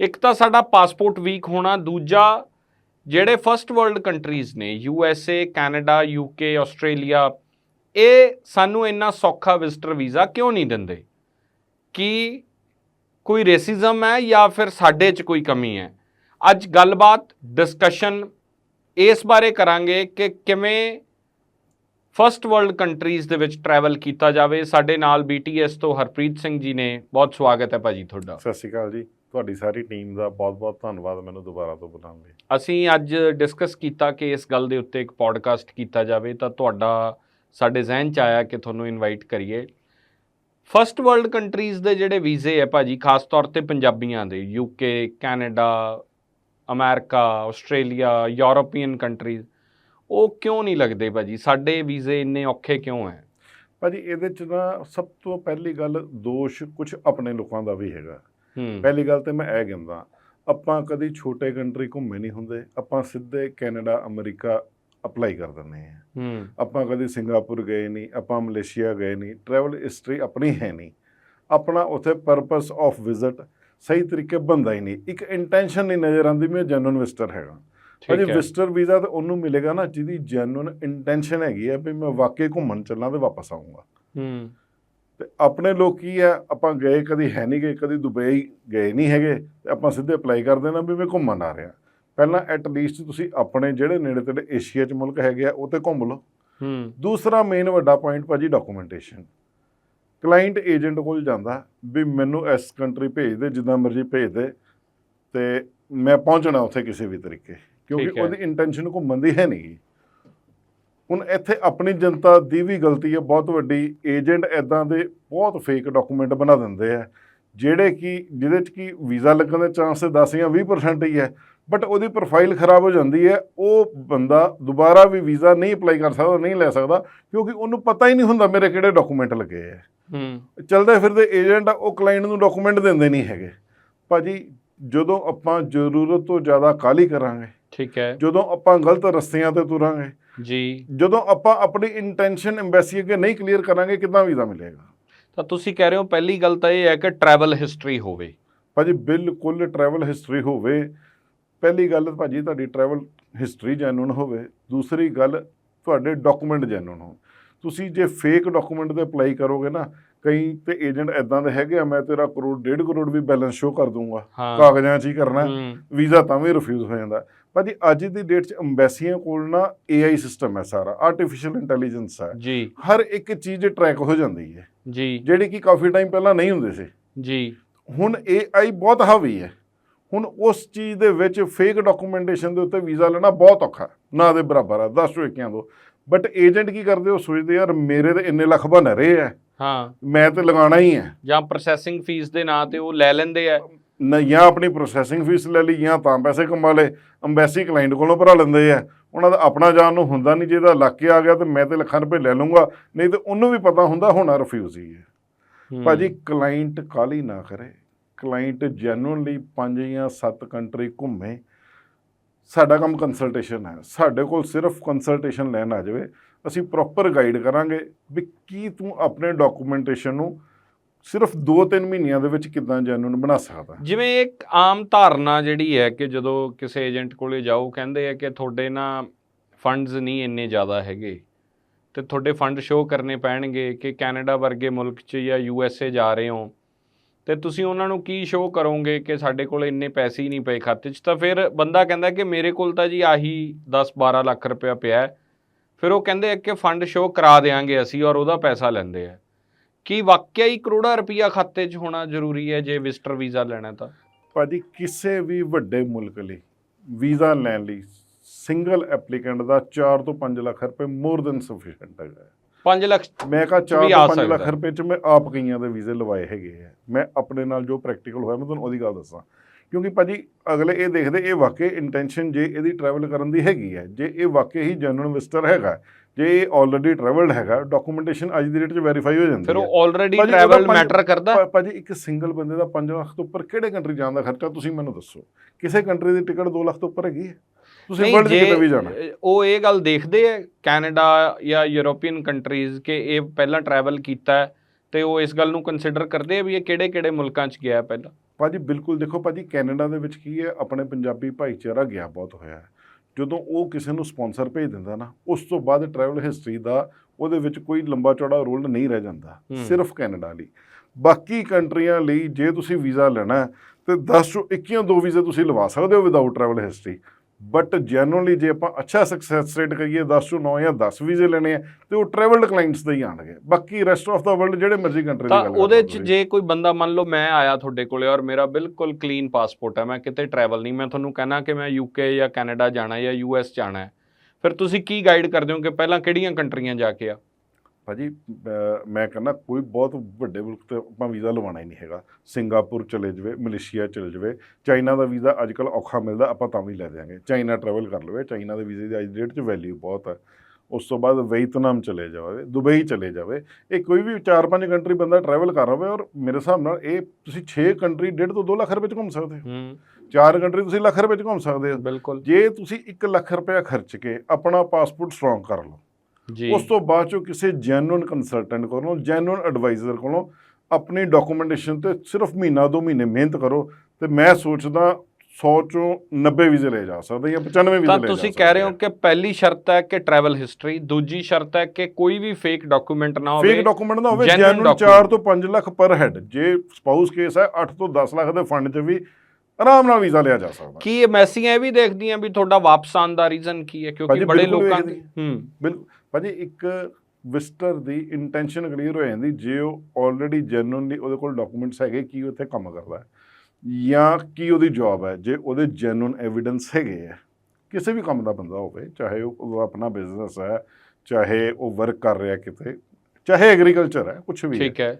B: ਇੱਕ ਤਾਂ ਸਾਡਾ ਪਾਸਪੋਰਟ ਵੀਕ ਹੋਣਾ, ਦੂਜਾ ਜਿਹੜੇ ਫਰਸਟ ਵਰਲਡ ਕੰਟਰੀਜ਼ ਨੇ U S A Canada U K Australia ਇਹ ਸਾਨੂੰ ਇੰਨਾ ਸੌਖਾ ਵਿਜ਼ਟਰ ਵੀਜ਼ਾ ਕਿਉਂ ਨਹੀਂ ਦਿੰਦੇ? ਕਿ ਕੋਈ ਰੇਸਿਜ਼ਮ ਹੈ ਜਾਂ ਫਿਰ ਸਾਡੇ 'ਚ ਕੋਈ ਕਮੀ ਹੈ? ਅੱਜ ਗੱਲਬਾਤ ਡਿਸਕਸ਼ਨ ਇਸ ਬਾਰੇ ਕਰਾਂਗੇ ਕਿ ਕਿਵੇਂ ਫਰਸਟ ਵਰਲਡ ਕੰਟਰੀਜ਼ ਦੇ ਵਿੱਚ ਟਰੈਵਲ ਕੀਤਾ ਜਾਵੇ। ਸਾਡੇ ਨਾਲ BTS ਤੋਂ ਹਰਪ੍ਰੀਤ ਸਿੰਘ ਜੀ ਨੇ। ਬਹੁਤ ਸਵਾਗਤ ਹੈ ਭਾਜੀ ਤੁਹਾਡਾ।
A: ਸਤਿ ਸ਼੍ਰੀ ਅਕਾਲ ਜੀ। ਤੁਹਾਡੀ ਸਾਰੀ ਟੀਮ ਦਾ ਬਹੁਤ-ਬਹੁਤ ਧੰਨਵਾਦ ਮੈਨੂੰ ਦੁਬਾਰਾ ਤੋਂ ਬੁਲਾਉਣ ਲਈ।
B: ਅਸੀਂ ਅੱਜ ਡਿਸਕਸ ਕੀਤਾ ਕਿ ਇਸ ਗੱਲ ਦੇ ਉੱਤੇ ਇੱਕ ਪੋਡਕਾਸਟ ਕੀਤਾ ਜਾਵੇ ਤਾਂ ਤੁਹਾਡਾ ਸਾਡੇ ਜ਼ਿਹਨ 'ਚ ਆਇਆ ਕਿ ਤੁਹਾਨੂੰ ਇਨਵਾਈਟ ਕਰੀਏ। ਫਰਸਟ ਵਰਲਡ ਕੰਟਰੀਜ਼ ਦੇ ਜਿਹੜੇ ਵੀਜ਼ੇ ਹੈ ਭਾਜੀ ਖਾਸ ਤੌਰ ਤੇ ਪੰਜਾਬੀਆਂ ਦੇ UK Canada America Australia European countries ਉਹ ਕਿਉਂ ਨਹੀਂ ਲੱਗਦੇ ਭਾਜੀ? ਸਾਡੇ ਵੀਜ਼ੇ ਇੰਨੇ ਔਖੇ ਕਿਉਂ ਹੈ?
A: ਭਾਜੀ ਇਹਦੇ ਚ ਨਾ ਸਭ ਤੋਂ ਪਹਿਲੀ ਗੱਲ ਦੋਸ਼ ਕੁਝ ਆਪਣੇ ਲੋਕਾਂ ਦਾ ਵੀ ਹੈਗਾ। ਪਹਿਲੀ ਗੱਲ ਤੇ ਮੈਂ ਇਹ ਕਹਿੰਦਾ ਆਪਾਂ ਕਦੀ ਛੋਟੇ ਕੰਟਰੀ ਘੁੰਮੇ ਨਹੀਂ ਹੁੰਦੇ ਆਪਾਂ ਸਿੱਧੇ ਕੈਨੇਡਾ ਅਮਰੀਕਾ ਅਪਲਾਈ ਕਰ ਦਿੰਦੇ ਆ ਆਪਾਂ ਕਦੀ ਸਿੰਗਾਪੁਰ ਗਏ ਨਹੀਂ ਆਪਾਂ ਮਲੇਸ਼ੀਆ ਗਏ ਨਹੀਂ ਟਰੈਵਲ ਹਿਸਟਰੀ ਆਪਣੀ ਹੈ ਨਹੀਂ। ਆਪਣਾ ਉਥੇ ਪਰਪਸ ਆਫ ਵਿਜ਼ਿਟ ਸਹੀ ਤਰੀਕੇ ਬੰਦਾ ਹੀ ਨਹੀਂ। ਇੱਕ ਇੰਟੈਂਸ਼ਨ ਨਹੀਂ ਨਜ਼ਰ ਆਉਂਦੀ ਮੈਂ ਜੈਨੂਨ ਵਿਜ਼ਟਰ ਹੈਗਾ।
B: ਹੈ।
A: ਵਿਜ਼ਟਰ ਵੀਜ਼ਾ ਤਾਂ ਉਹਨੂੰ ਮਿਲੇਗਾ ਨਾ ਜਿਹਦੀ ਜੈਨੂਨ ਇੰਟੈਂਸ਼ਨ ਹੈਗੀ ਹੈ ਵੀ ਮੈਂ ਵਾਕਈ ਘੁੰਮਣ ਚੱਲਾਂ ਤੇ ਵਾਪਸ ਆਉਂਗਾ
B: ਹੂੰ।
A: ਤੇ ਆਪਣੇ ਲੋਕ ਕੀ ਆ ਆਪਾਂ ਗਏ ਕਦੀ ਹੈ ਨਹੀਂ ਗਏ ਕਦੀ ਦੁਬਈ ਗਏ ਨਹੀਂ ਹੈਗੇ ਤੇ ਆਪਾਂ ਸਿੱਧੇ ਅਪਲਾਈ ਕਰ ਦੇਣਾ ਵੀ ਮੈਂ ਘੁੰਮਣ ਆ ਰਿਹਾ। ਪਹਿਲਾਂ ਐਟ ਲੀਸਟ ਤੁਸੀਂ ਆਪਣੇ ਜਿਹੜੇ ਨੇੜੇ ਤੇੜੇ ਏਸ਼ੀਆ 'ਚ ਮੁਲਕ ਹੈਗੇ ਆ ਉਹ ਤੇ ਘੁੰਮ ਲਓ।
B: ਹੂੰ।
A: ਦੂਸਰਾ ਮੇਨ ਵੱਡਾ ਪੁਆਇੰਟ ਭਾਜੀ ਡਾਕੂਮੈਂਟੇਸ਼ਨ ਕਲਾਇੰਟ ਏਜੰਟ ਕੋਲ ਜਾਂਦਾ ਵੀ ਮੈਨੂੰ ਇਸ ਕੰਟਰੀ ਭੇਜ ਦੇ ਜਿੱਦਾਂ ਮਰਜ਼ੀ ਭੇਜ ਦੇ ਤੇ ਮੈਂ ਪਹੁੰਚਣਾ ਉੱਥੇ ਕਿਸੇ ਵੀ ਤਰੀਕੇ ਕਿਉਂਕਿ
B: ਹੈ।
A: ਉਹਦੀ ਇੰਟੈਂਸ਼ਨ ਘੁੰਮਣ ਦੀ ਹੈ ਨਹੀਂ। ਹੁਣ ਇੱਥੇ ਆਪਣੀ ਜਨਤਾ ਦੀ ਵੀ ਗਲਤੀ ਹੈ ਬਹੁਤ ਵੱਡੀ ਏਜੰਟ ਐਦਾਂ ਦੇ ਬਹੁਤ ਫੇਕ ਡਾਕੂਮੈਂਟ ਬਣਾ ਦਿੰਦੇ ਆ ਜਿਹੜੇ ਕਿ ਜਿਹਦੇ ਚ ਕੀ ਵੀਜ਼ਾ ਲੱਗਣ ਦੇ ਚਾਂਸ 10 ਜਾਂ 20% ਹੀ ਹੈ ਬਟ ਉਹਦੀ ਪ੍ਰੋਫਾਈਲ ਖਰਾਬ ਹੋ ਜਾਂਦੀ ਹੈ ਉਹ ਬੰਦਾ ਦੁਬਾਰਾ ਵੀ ਵੀਜ਼ਾ ਨਹੀਂ ਅਪਲਾਈ ਕਰ ਸਕਦਾ ਨਹੀਂ ਲੈ ਸਕਦਾ ਕਿਉਂਕਿ ਉਹਨੂੰ ਪਤਾ ਹੀ ਨਹੀਂ ਹੁੰਦਾ ਮੇਰੇ ਕਿਹੜੇ ਡਾਕੂਮੈਂਟ ਲੱਗੇ ਆ।
B: ਹੂੰ।
A: ਚਲਦੇ ਫਿਰਦੇ ਏਜੰਟ ਉਹ ਕਲਾਇੰਟ ਨੂੰ ਡਾਕੂਮੈਂਟ ਦਿੰਦੇ ਨਹੀਂ ਹੈਗੇ। ਭਾਜੀ ਜਦੋਂ ਆਪਾਂ ਜ਼ਰੂਰਤ ਤੋਂ ਜ਼ਿਆਦਾ ਕਾਲੀ ਕਰਾਂਗੇ
B: ਠੀਕ ਹੈ।
A: ਜਦੋਂ ਆਪਾਂ ਗਲਤ ਰਸਤਿਆਂ ਤੇ ਤੁਰਾਂਗੇ
B: ਜੀ।
A: ਜਦੋਂ ਆਪਾਂ ਆਪਣੀ ਇੰਟੈਂਸ਼ਨ ਐਮਬੈਸੀ ਅੱਗੇ ਨਹੀਂ ਕਲੀਅਰ ਕਰਾਂਗੇ ਕਿੱਦਾਂ ਵੀਜ਼ਾ ਮਿਲੇਗਾ?
B: ਤਾਂ ਤੁਸੀਂ ਕਹਿ ਰਹੇ ਹੋ ਪਹਿਲੀ ਗੱਲ ਤਾਂ ਇਹ ਹੈ ਕਿ ਟਰੈਵਲ ਹਿਸਟਰੀ ਹੋਵੇ।
A: ਭਾਜੀ ਬਿਲਕੁਲ ਟਰੈਵਲ ਹਿਸਟਰੀ ਹੋਵੇ। ਪਹਿਲੀ ਗੱਲ ਭਾਜੀ ਤੁਹਾਡੀ ਟਰੈਵਲ ਹਿਸਟਰੀ ਜੈਨੂਨ ਹੋਵੇ। ਦੂਸਰੀ ਗੱਲ ਤੁਹਾਡੇ ਡਾਕੂਮੈਂਟ ਜੈਨੂਨ ਹੋਣ। ਤੁਸੀਂ ਜੇ ਫੇਕ ਡਾਕੂਮੈਂਟ ਤੇ ਅਪਲਾਈ ਕਰੋਗੇ ਨਾ ਕਈ ਤੇ ਏਜੰਟ ਐਦਾਂ ਦੇ ਹੈਗੇ ਆ ਮੈਂ ਤੇਰਾ ਕਰੋੜ ਡੇਢ ਕਰੋੜ ਵੀ ਬੈਲੈਂਸ ਸ਼ੋ ਕਰ ਦੂੰਗਾ
B: ਹਾਂ।
A: ਕਾਗਜ਼ਾਂ 'ਚ ਹੀ ਕਰਨਾ।
B: ਹੂੰ।
A: ਵੀਜ਼ਾ ਤਾਂ ਵੀ ਰਿਫਿਊਜ਼ ਹੋ ਜਾਂਦਾ। ਭਾਜੀ ਅੱਜ ਦੀ ਡੇਟ 'ਚ ਅੰਬੈਸੀਆਂ ਕੋਲ ਨਾ AI ਸਿਸਟਮ ਹੈ ਸਾਰਾ ਆਰਟੀਫੀਸ਼ੀਅਲ ਇੰਟੈਲੀਜੈਂਸ ਹੈ।
B: ਜੀ।
A: ਹਰ ਇੱਕ ਚੀਜ਼ ਟਰੈਕ ਹੋ ਜਾਂਦੀ ਹੈ।
B: ਜੀ।
A: ਜਿਹੜੀ ਕਿ ਕਾਫੀ ਟਾਈਮ ਪਹਿਲਾਂ ਨਹੀਂ ਹੁੰਦੇ ਸੀ।
B: ਜੀ।
A: ਹੁਣ AI ਬਹੁਤ ਹਾਵੀ ਹੈ। ਹੁਣ ਉਸ ਚੀਜ਼ ਦੇ ਵਿੱਚ ਫੇਕ ਡਾਕੂਮੈਂਟੇਸ਼ਨ ਦੇ ਉੱਤੇ ਵੀਜ਼ਾ ਲੈਣਾ ਬਹੁਤ ਔਖਾ। ਨਾ ਦੇ ਬਰਾਬਰ ਆ 10 ਤੋਂ ਇੱਕਿਆਂ ਤੋਂ ਬਟ ਏਜੰਟ ਕੀ ਕਰਦੇ ਉਹ ਸੋਚਦੇ ਯਾਰ ਮੇਰੇ ਤੇ ਇੰਨੇ ਲੱਖ ਬਣ ਰਹੇ ਆ
B: ਹਾਂ।
A: ਮੈਂ ਤੇ ਲਗਾਉਣਾ ਹੀ ਹੈ।
B: ਜਾਂ ਪ੍ਰੋਸੈਸਿੰਗ ਫੀਸ ਦੇ ਨਾਂ ਤੇ ਉਹ ਲੈ ਲੈਂਦੇ ਆ
A: ਜਾਂ ਆਪਣੀ ਪ੍ਰੋਸੈਸਿੰਗ ਫੀਸ ਲੈ ਲਈ ਜਾਂ ਤਾਂ ਪੈਸੇ ਕਮਾ ਲਏ ਅੰਬੈਸੀ ਕਲਾਇੰਟ ਕੋਲੋਂ ਭਰਾ ਲੈਂਦੇ ਆ। ਉਹਨਾਂ ਦਾ ਆਪਣਾ ਜਾਣ ਨੂੰ ਹੁੰਦਾ ਨਹੀਂ ਜਿਹਦਾ ਲੱਗ ਕੇ ਆ ਗਿਆ ਤੇ ਮੈਂ ਤੇ ਲੱਖਾਂ ਰੁਪਏ ਲੈ ਲੂੰਗਾ ਨਹੀਂ ਤੇ ਉਹਨੂੰ ਵੀ ਪਤਾ ਹੁੰਦਾ ਹੋਣਾ ਰਿਫਿਊਜ਼ ਹੀ ਹੈ।
B: ਹੂੰ।
A: ਭਾਜੀ ਕਲਾਇੰਟ ਕਾਲੀ ਨਾ ਕਰੇ। ਕਲਾਇੰਟ ਜੈਨੂਇਨਲੀ ਪੰਜ ਜਾਂ ਸੱਤ ਕੰਟਰੀ ਘੁੰਮੇ। ਸਾਡਾ ਕੰਮ ਕੰਸਲਟੇਸ਼ਨ ਹੈ। ਸਾਡੇ ਕੋਲ ਸਿਰਫ ਕੰਸਲਟੇਸ਼ਨ ਲੈਣ ਆ ਜਾਵੇ। ਅਸੀਂ ਪ੍ਰੋਪਰ ਗਾਈਡ ਕਰਾਂਗੇ ਵੀ ਕੀ ਤੂੰ ਆਪਣੇ ਡਾਕੂਮੈਂਟੇਸ਼ਨ ਨੂੰ ਸਿਰਫ 2-3 ਮਹੀਨਿਆਂ ਦੇ ਵਿੱਚ ਕਿਦਾਂ ਜੈਨੂਨ ਬਣਾ ਸਕਦਾ?
B: ਜਿਵੇਂ ਇੱਕ ਆਮ ਧਾਰਨਾ ਜਿਹੜੀ ਹੈ ਕਿ ਜਦੋਂ ਕਿਸੇ ਏਜੰਟ ਕੋਲੇ ਜਾਓ, ਕਹਿੰਦੇ ਆ ਕਿ ਤੁਹਾਡੇ ਨਾ ਫੰਡਸ ਨਹੀਂ ਇੰਨੇ ਜ਼ਿਆਦਾ ਹੈਗੇ। ਤੇ ਤੁਹਾਡੇ ਫੰਡ ਸ਼ੋਅ ਕਰਨੇ ਪੈਣਗੇ ਕਿ ਕੈਨੇਡਾ ਵਰਗੇ ਮੁਲਕ 'ਚ ਜਾਂ ਯੂ ਐਸ ਏ ਜਾ ਰਹੇ ਹੋ। ਤੇ ਤੁਸੀਂ ਉਹਨਾਂ ਨੂੰ ਕੀ ਸ਼ੋਅ ਕਰੋਗੇ ਕਿ ਸਾਡੇ ਕੋਲ ਇੰਨੇ ਪੈਸੇ ਹੀ ਨਹੀਂ ਪਏ ਖਾਤੇ 'ਚ? ਤਾਂ ਫਿਰ ਬੰਦਾ ਕਹਿੰਦਾ ਕਿ ਮੇਰੇ ਕੋਲ ਤਾਂ ਜੀ ਆਹੀ 10-12 ਲੱਖ ਰੁਪਇਆ ਪਿਆ ਫਿਰ ਉਹ ਕਹਿੰਦੇ ਆ ਕਿ ਫੰਡ ਸ਼ੋਅ ਕਰਾ ਦੇਾਂਗੇ ਅਸੀਂ ਔਰ ਉਹਦਾ ਪੈਸਾ ਲੈਂਦੇ ਆ। ਕੀ ਵਾਕਿਆ ਹੀ ਕਰੋੜਾਂ ਰੁਪਇਆ ਖਾਤੇ 'ਚ ਹੋਣਾ ਜ਼ਰੂਰੀ ਹੈ ਜੇ ਵਿਜ਼ਟਰ ਵੀਜ਼ਾ ਲੈਣਾ ਤਾਂ?
A: ਭਾਜੀ ਕਿਸੇ ਵੀ ਵੱਡੇ ਮੁਲਕ ਲਈ ਵੀਜ਼ਾ ਲੈਣ ਲਈ ਸਿੰਗਲ ਐਪਲੀਕੈਂਟ ਦਾ 4 ਤੋਂ 5 ਲੱਖ ਰੁਪਏ ਮੋਰ ਦੈਨ ਸਫੀਸ਼ੀਐਂਟ ਹੈਗਾ
B: 5 ਲੱਖ
A: ਮੈਂ ਕਹਾ 4
B: ਵੀ ਆ
A: ਤੋਂ 5 ਲੱਖ। ਰੁਪਏ ਚ ਮੈਂ ਆਪ ਕਈਆਂ ਦੇ ਵੀਜ਼ੇ ਲਵਾਏ ਹੈਗੇ ਆ ਮੈਂ ਆਪਣੇ ਨਾਲ ਜੋ ਪ੍ਰੈਕਟੀਕਲ ਹੋਇਆ ਮੈਂ ਤੁਹਾਨੂੰ ਉਹਦੀ ਗੱਲ ਦੱਸਾਂ। ਕਿਉਂਕਿ ਭਾਜੀ ਅਗਲੇ ਇਹ ਦੇਖਦੇ ਇਹ ਵਾਕਈ ਇੰਟੈਂਸ਼ਨ ਜੇ ਇਹਦੀ ਟਰੈਵਲ ਕਰਨ ਦੀ ਹੈਗੀ ਹੈ ਜੇ ਇਹ ਵਾਕਈ ਹੀ ਜੈਨੂਇਨ ਵਿਜ਼ਟਰ ਹੈਗਾ ਜੇ ਇਹ ਆਲਰੇਡੀ ਟਰੈਵਲਡ ਹੈਗਾ ਡਾਕੂਮੈਂਟੇਸ਼ਨ ਅੱਜ ਦੀ ਡੇਟ 'ਚ ਵੈਰੀਫਾਈ ਹੋ ਜਾਂਦੀ
B: ਫਿਰ
A: ਹੈ।
B: ਉਹ ਆਲਰੇਡੀ ਟਰੈਵਲ ਮੈਟਰ ਕਰਦਾ।
A: ਭਾਜੀ ਇੱਕ ਸਿੰਗਲ ਬੰਦੇ ਦਾ 5 ਲੱਖ ਤੋਂ ਉੱਪਰ ਕਿਹੜੇ ਕੰਟਰੀ ਜਾਣ ਦਾ ਖਰਚਾ ਤੁਸੀਂ ਮੈਨੂੰ ਦੱਸੋ। ਕਿਸੇ ਕੰਟਰੀ ਦੀ ਟਿਕਟ 2 ਲੱਖ ਤੋਂ ਉੱਪਰ ਹੈਗੀ ਹੈ। ਤੁਸੀਂ ਵਰਲਡ ਕਿਤੇ ਵੀ ਜਾਣਾ।
B: ਉਹ ਇਹ ਗੱਲ ਦੇਖਦੇ ਆ ਕੈਨੇਡਾ ਜਾਂ ਯੂਰੋਪੀਅਨ ਕੰਟਰੀਜ਼ ਕਿ ਇਹ ਪਹਿਲਾਂ ਟਰੈਵਲ ਕੀਤਾ ਤੇ ਉਹ ਇਸ ਗੱਲ ਨੂੰ ਕੰਸੀਡਰ ਕਰਦੇ ਆ ਵੀ ਇਹ ਕਿਹੜੇ-ਕਿਹੜੇ ਮੁਲਕਾਂ 'ਚ ਗਿਆ ਪਹਿਲਾਂ।
A: ਭਾਜੀ ਬਿਲਕੁਲ ਦੇਖੋ ਭਾਜੀ ਕੈਨੇਡਾ ਦੇ ਵਿੱਚ ਕੀ ਹੈ ਆਪਣੇ ਪੰਜਾਬੀ ਭਾਈਚਾਰਾ ਗਿਆ ਬਹੁਤ ਹੋਇਆ ਹੈ। ਜਦੋਂ ਉਹ ਕਿਸੇ ਨੂੰ ਸਪਾਂਸਰ ਭੇਜ ਦਿੰਦਾ ਨਾ ਉਸ ਤੋਂ ਬਾਅਦ ਟਰੈਵਲ ਹਿਸਟਰੀ ਦਾ ਉਹਦੇ ਵਿੱਚ ਕੋਈ ਲੰਬਾ ਚੌੜਾ ਰੋਲ ਨਹੀਂ ਰਹਿ ਜਾਂਦਾ। ਸਿਰਫ ਕੈਨੇਡਾ ਲਈ। ਬਾਕੀ ਕੰਟਰੀਆਂ ਲਈ ਜੇ ਤੁਸੀਂ ਵੀਜ਼ਾ ਲੈਣਾ ਤੇ 10 ਤੋਂ 21 ਦੋ ਵੀਜ਼ੇ ਤੁਸੀਂ ਲਵਾ ਸਕਦੇ ਹੋ without travel history but genuinely ਜੇ ਆਪਾਂ ਅੱਛਾ ਸਕਸੈਸ ਰੇਟ ਕਰੀਏ 10 ਤੋਂ 9 ਜਾਂ 10 ਵੀਜ਼ੇ ਲੈਣੇ ਆ ਤੇ ਉਹ ਟਰੈਵਲਡ ਕਲਾਇੰਟਸ ਦੇ ਹੀ ਆਣਗੇ ਬਾਕੀ ਰੈਸਟ ਆਫ ਦਾ ਵਰਲਡ ਜਿਹੜੇ ਮਰਜ਼ੀ ਕੰਟਰੀ ਦੀ
B: ਤਾਂ
A: ਗੱਲ
B: ਉਹਦੇ
A: ਕਰ
B: 'ਚ ਜੇ ਕੋਈ ਬੰਦਾ ਮੰਨ ਲਓ ਮੈਂ ਆਇਆ ਤੁਹਾਡੇ ਕੋਲੇ ਔਰ ਮੇਰਾ ਬਿਲਕੁਲ ਕਲੀਨ ਪਾਸਪੋਰਟ ਹੈ ਮੈਂ ਕਿਤੇ ਟਰੈਵਲ ਨਹੀਂ ਮੈਂ ਤੁਹਾਨੂੰ ਕਹਿਣਾ ਕਿ ਮੈਂ ਯੂਕੇ ਜਾਂ ਕੈਨੇਡਾ ਜਾਣਾ ਜਾਂ ਯੂਐਸ ਜਾਣਾ ਹੈ। ਫਿਰ ਤੁਸੀਂ ਕੀ ਗਾਈਡ ਕਰਦੇ ਹੋ ਕਿ ਪਹਿਲਾਂ ਕਿਹੜੀਆਂ ਕੰਟਰੀਆਂ ਜਾ ਕੇ ਆ?
A: ਭਾਜੀ ਮੈਂ ਕਹਿੰਦਾ ਕੋਈ ਬਹੁਤ ਵੱਡੇ ਮੁਲਕ ਤੇ ਆਪਾਂ ਵੀਜ਼ਾ ਲਵਾਉਣਾ ਹੀ ਨਹੀਂ ਹੈਗਾ। ਸਿੰਗਾਪੁਰ ਚਲੇ ਜਾਵੇ ਮਲੇਸ਼ੀਆ ਚਲੇ ਜਾਵੇ ਚਾਈਨਾ ਦਾ ਵੀਜ਼ਾ ਅੱਜ ਕੱਲ ਔਖਾ ਮਿਲਦਾ ਆਪਾਂ ਤਾਂ ਵੀ ਲੈ ਦਿਆਂਗੇ। ਚਾਈਨਾ ਟਰੈਵਲ ਕਰ ਲਵੇ ਚਾਈਨਾ ਦੇ ਵੀਜ਼ੇ ਦੀ ਅੱਜ ਡੇਟ 'ਚ ਵੈਲਿਊ ਬਹੁਤ ਹੈ ਉਸ ਤੋਂ ਬਾਅਦ ਵੀਅਤਨਾਮ ਚਲੇ ਜਾਵੇ ਦੁਬਈ ਚਲੇ ਜਾਵੇ ਇਹ ਕੋਈ ਵੀ 4-5 ਕੰਟਰੀ ਬੰਦਾ ਟਰੈਵਲ ਕਰ ਰਵੇ ਔਰ ਮੇਰੇ ਹਿਸਾਬ ਨਾਲ ਇਹ ਤੁਸੀਂ 6 ਕੰਟਰੀ ਡੇਢ ਤੋਂ 2 ਲੱਖ ਰੁਪਏ 'ਚ ਘੁੰਮ ਸਕਦੇ ਹੋ। ਚਾਰ ਕੰਟਰੀ ਤੁਸੀਂ ਲੱਖ ਰੁਪਏ 'ਚ ਘੁੰਮ ਸਕਦੇ ਹੋ।
B: ਬਿਲਕੁਲ।
A: ਜੇ ਤੁਸੀਂ 1 ਲੱਖ ਰੁਪਏ ਖਰਚ ਕੇ ਆਪਣਾ ਪਾਸਪੋਰਟ ਸਟਰੋਂਗ ਕਰ ਲਓ ਉਸ ਤੋਂ ਬਾਅਦ ਚੋਂ ਕਿਸੇ ਜੈਨੂਇਨ ਕੰਸਲਟੈਂਟ ਕੋਲੋਂ ਜੈਨੂਇਨ ਐਡਵਾਈਜ਼ਰ ਕੋਲੋਂ ਆਪਣੀ ਡਾਕੂਮੈਂਟੇਸ਼ਨ ਤੇ ਸਿਰਫ ਮਹੀਨਾ ਦੋ ਮਹੀਨੇ ਮਿਹਨਤ ਕਰੋ ਤੇ ਮੈਂ ਸੋਚਦਾ 100 ਚੋਂ 90 ਵੀਜ਼ੇ ਲੈ ਜਾ ਸਕਦੇ ਜਾਂ 95 ਵੀਜ਼ੇ
B: ਤਾਂ
A: ਲੈ ਜਾ
B: ਤੁਸੀਂ
A: ਸਕਦੇ
B: ਕਹਿ ਰਹੇ ਹੋ। ਕਿ ਪਹਿਲੀ ਸ਼ਰਤ ਹੈ ਕਿ ਟਰੈਵਲ ਹਿਸਟਰੀ ਦੂਜੀ ਸ਼ਰਤ ਹੈ ਕਿ ਕੋਈ ਵੀ ਫੇਕ ਡਾਕੂਮੈਂਟ ਨਾ ਹੋਵੇ
A: ਫੇਕ ਡਾਕੂਮੈਂਟ ਦਾ ਹੋਵੇ
B: document।
A: 4 ਤੋਂ 5 ਲੱਖ ਪਰ ਹੈਡ ਜੇ ਸਪਾਊਸ ਕੇਸ ਹੈ 8 ਤੋਂ 10 ਲੱਖ ਦੇ ਫੰਡ 'ਚ ਵੀ ਆਰਾਮ ਨਾਲ ਵੀਜ਼ਾ ਲਿਆ ਜਾ ਸਕਦਾ।
B: ਕੀ ਐਮਐਸੀਆਂ ਇਹ ਵੀ ਦੇਖਦੀਆਂ ਵੀ ਤੁਹਾਡਾ ਵਾਪਸ ਆਉਣ ਦਾ ਰੀਜ਼ਨ ਕੀ ਹੈ? ਕਿਉਂਕਿ ਬੜੇ ਲੋਕਾਂ
A: ਵੇਖਦੀ
B: ਹੂੰ।
A: ਬਿਲਕੁਲ। ਭਾਜੀ ਇੱਕ ਵਿਜ਼ਟਰ ਦੀ ਇੰਟੈਂਸ਼ਨ ਕਲੀਅਰ ਹੋ ਜਾਂਦੀ ਜੇ ਉਹ ਆਲਰੇਡੀ ਜੈਨੂਇਨਲੀ ਉਹਦੇ ਕੋਲ ਡਾਕੂਮੈਂਟਸ ਹੈਗੇ ਕੀ ਉਹ ਇੱਥੇ ਕੰਮ ਕਰਦਾ ਹੈ? ਜਾਂ ਕੀ ਉਹਦੀ ਜੌਬ ਹੈ ਜੇ ਉਹਦੇ ਜੈਨੂਇਨ ਐਵੀਡੈਂਸ ਹੈਗੇ ਆ ਕਿਸੇ ਵੀ ਕੰਮ ਦਾ ਬੰਦਾ ਹੋਵੇ ਚਾਹੇ ਉਹ ਆਪਣਾ ਬਿਜ਼ਨਸ ਹੈ ਚਾਹੇ ਉਹ ਵਰਕ ਕਰ ਰਿਹਾ ਕਿਤੇ ਚਾਹੇ ਐਗਰੀਕਲਚਰ ਹੈ ਕੁਝ ਵੀ
B: ਠੀਕ ਹੈ।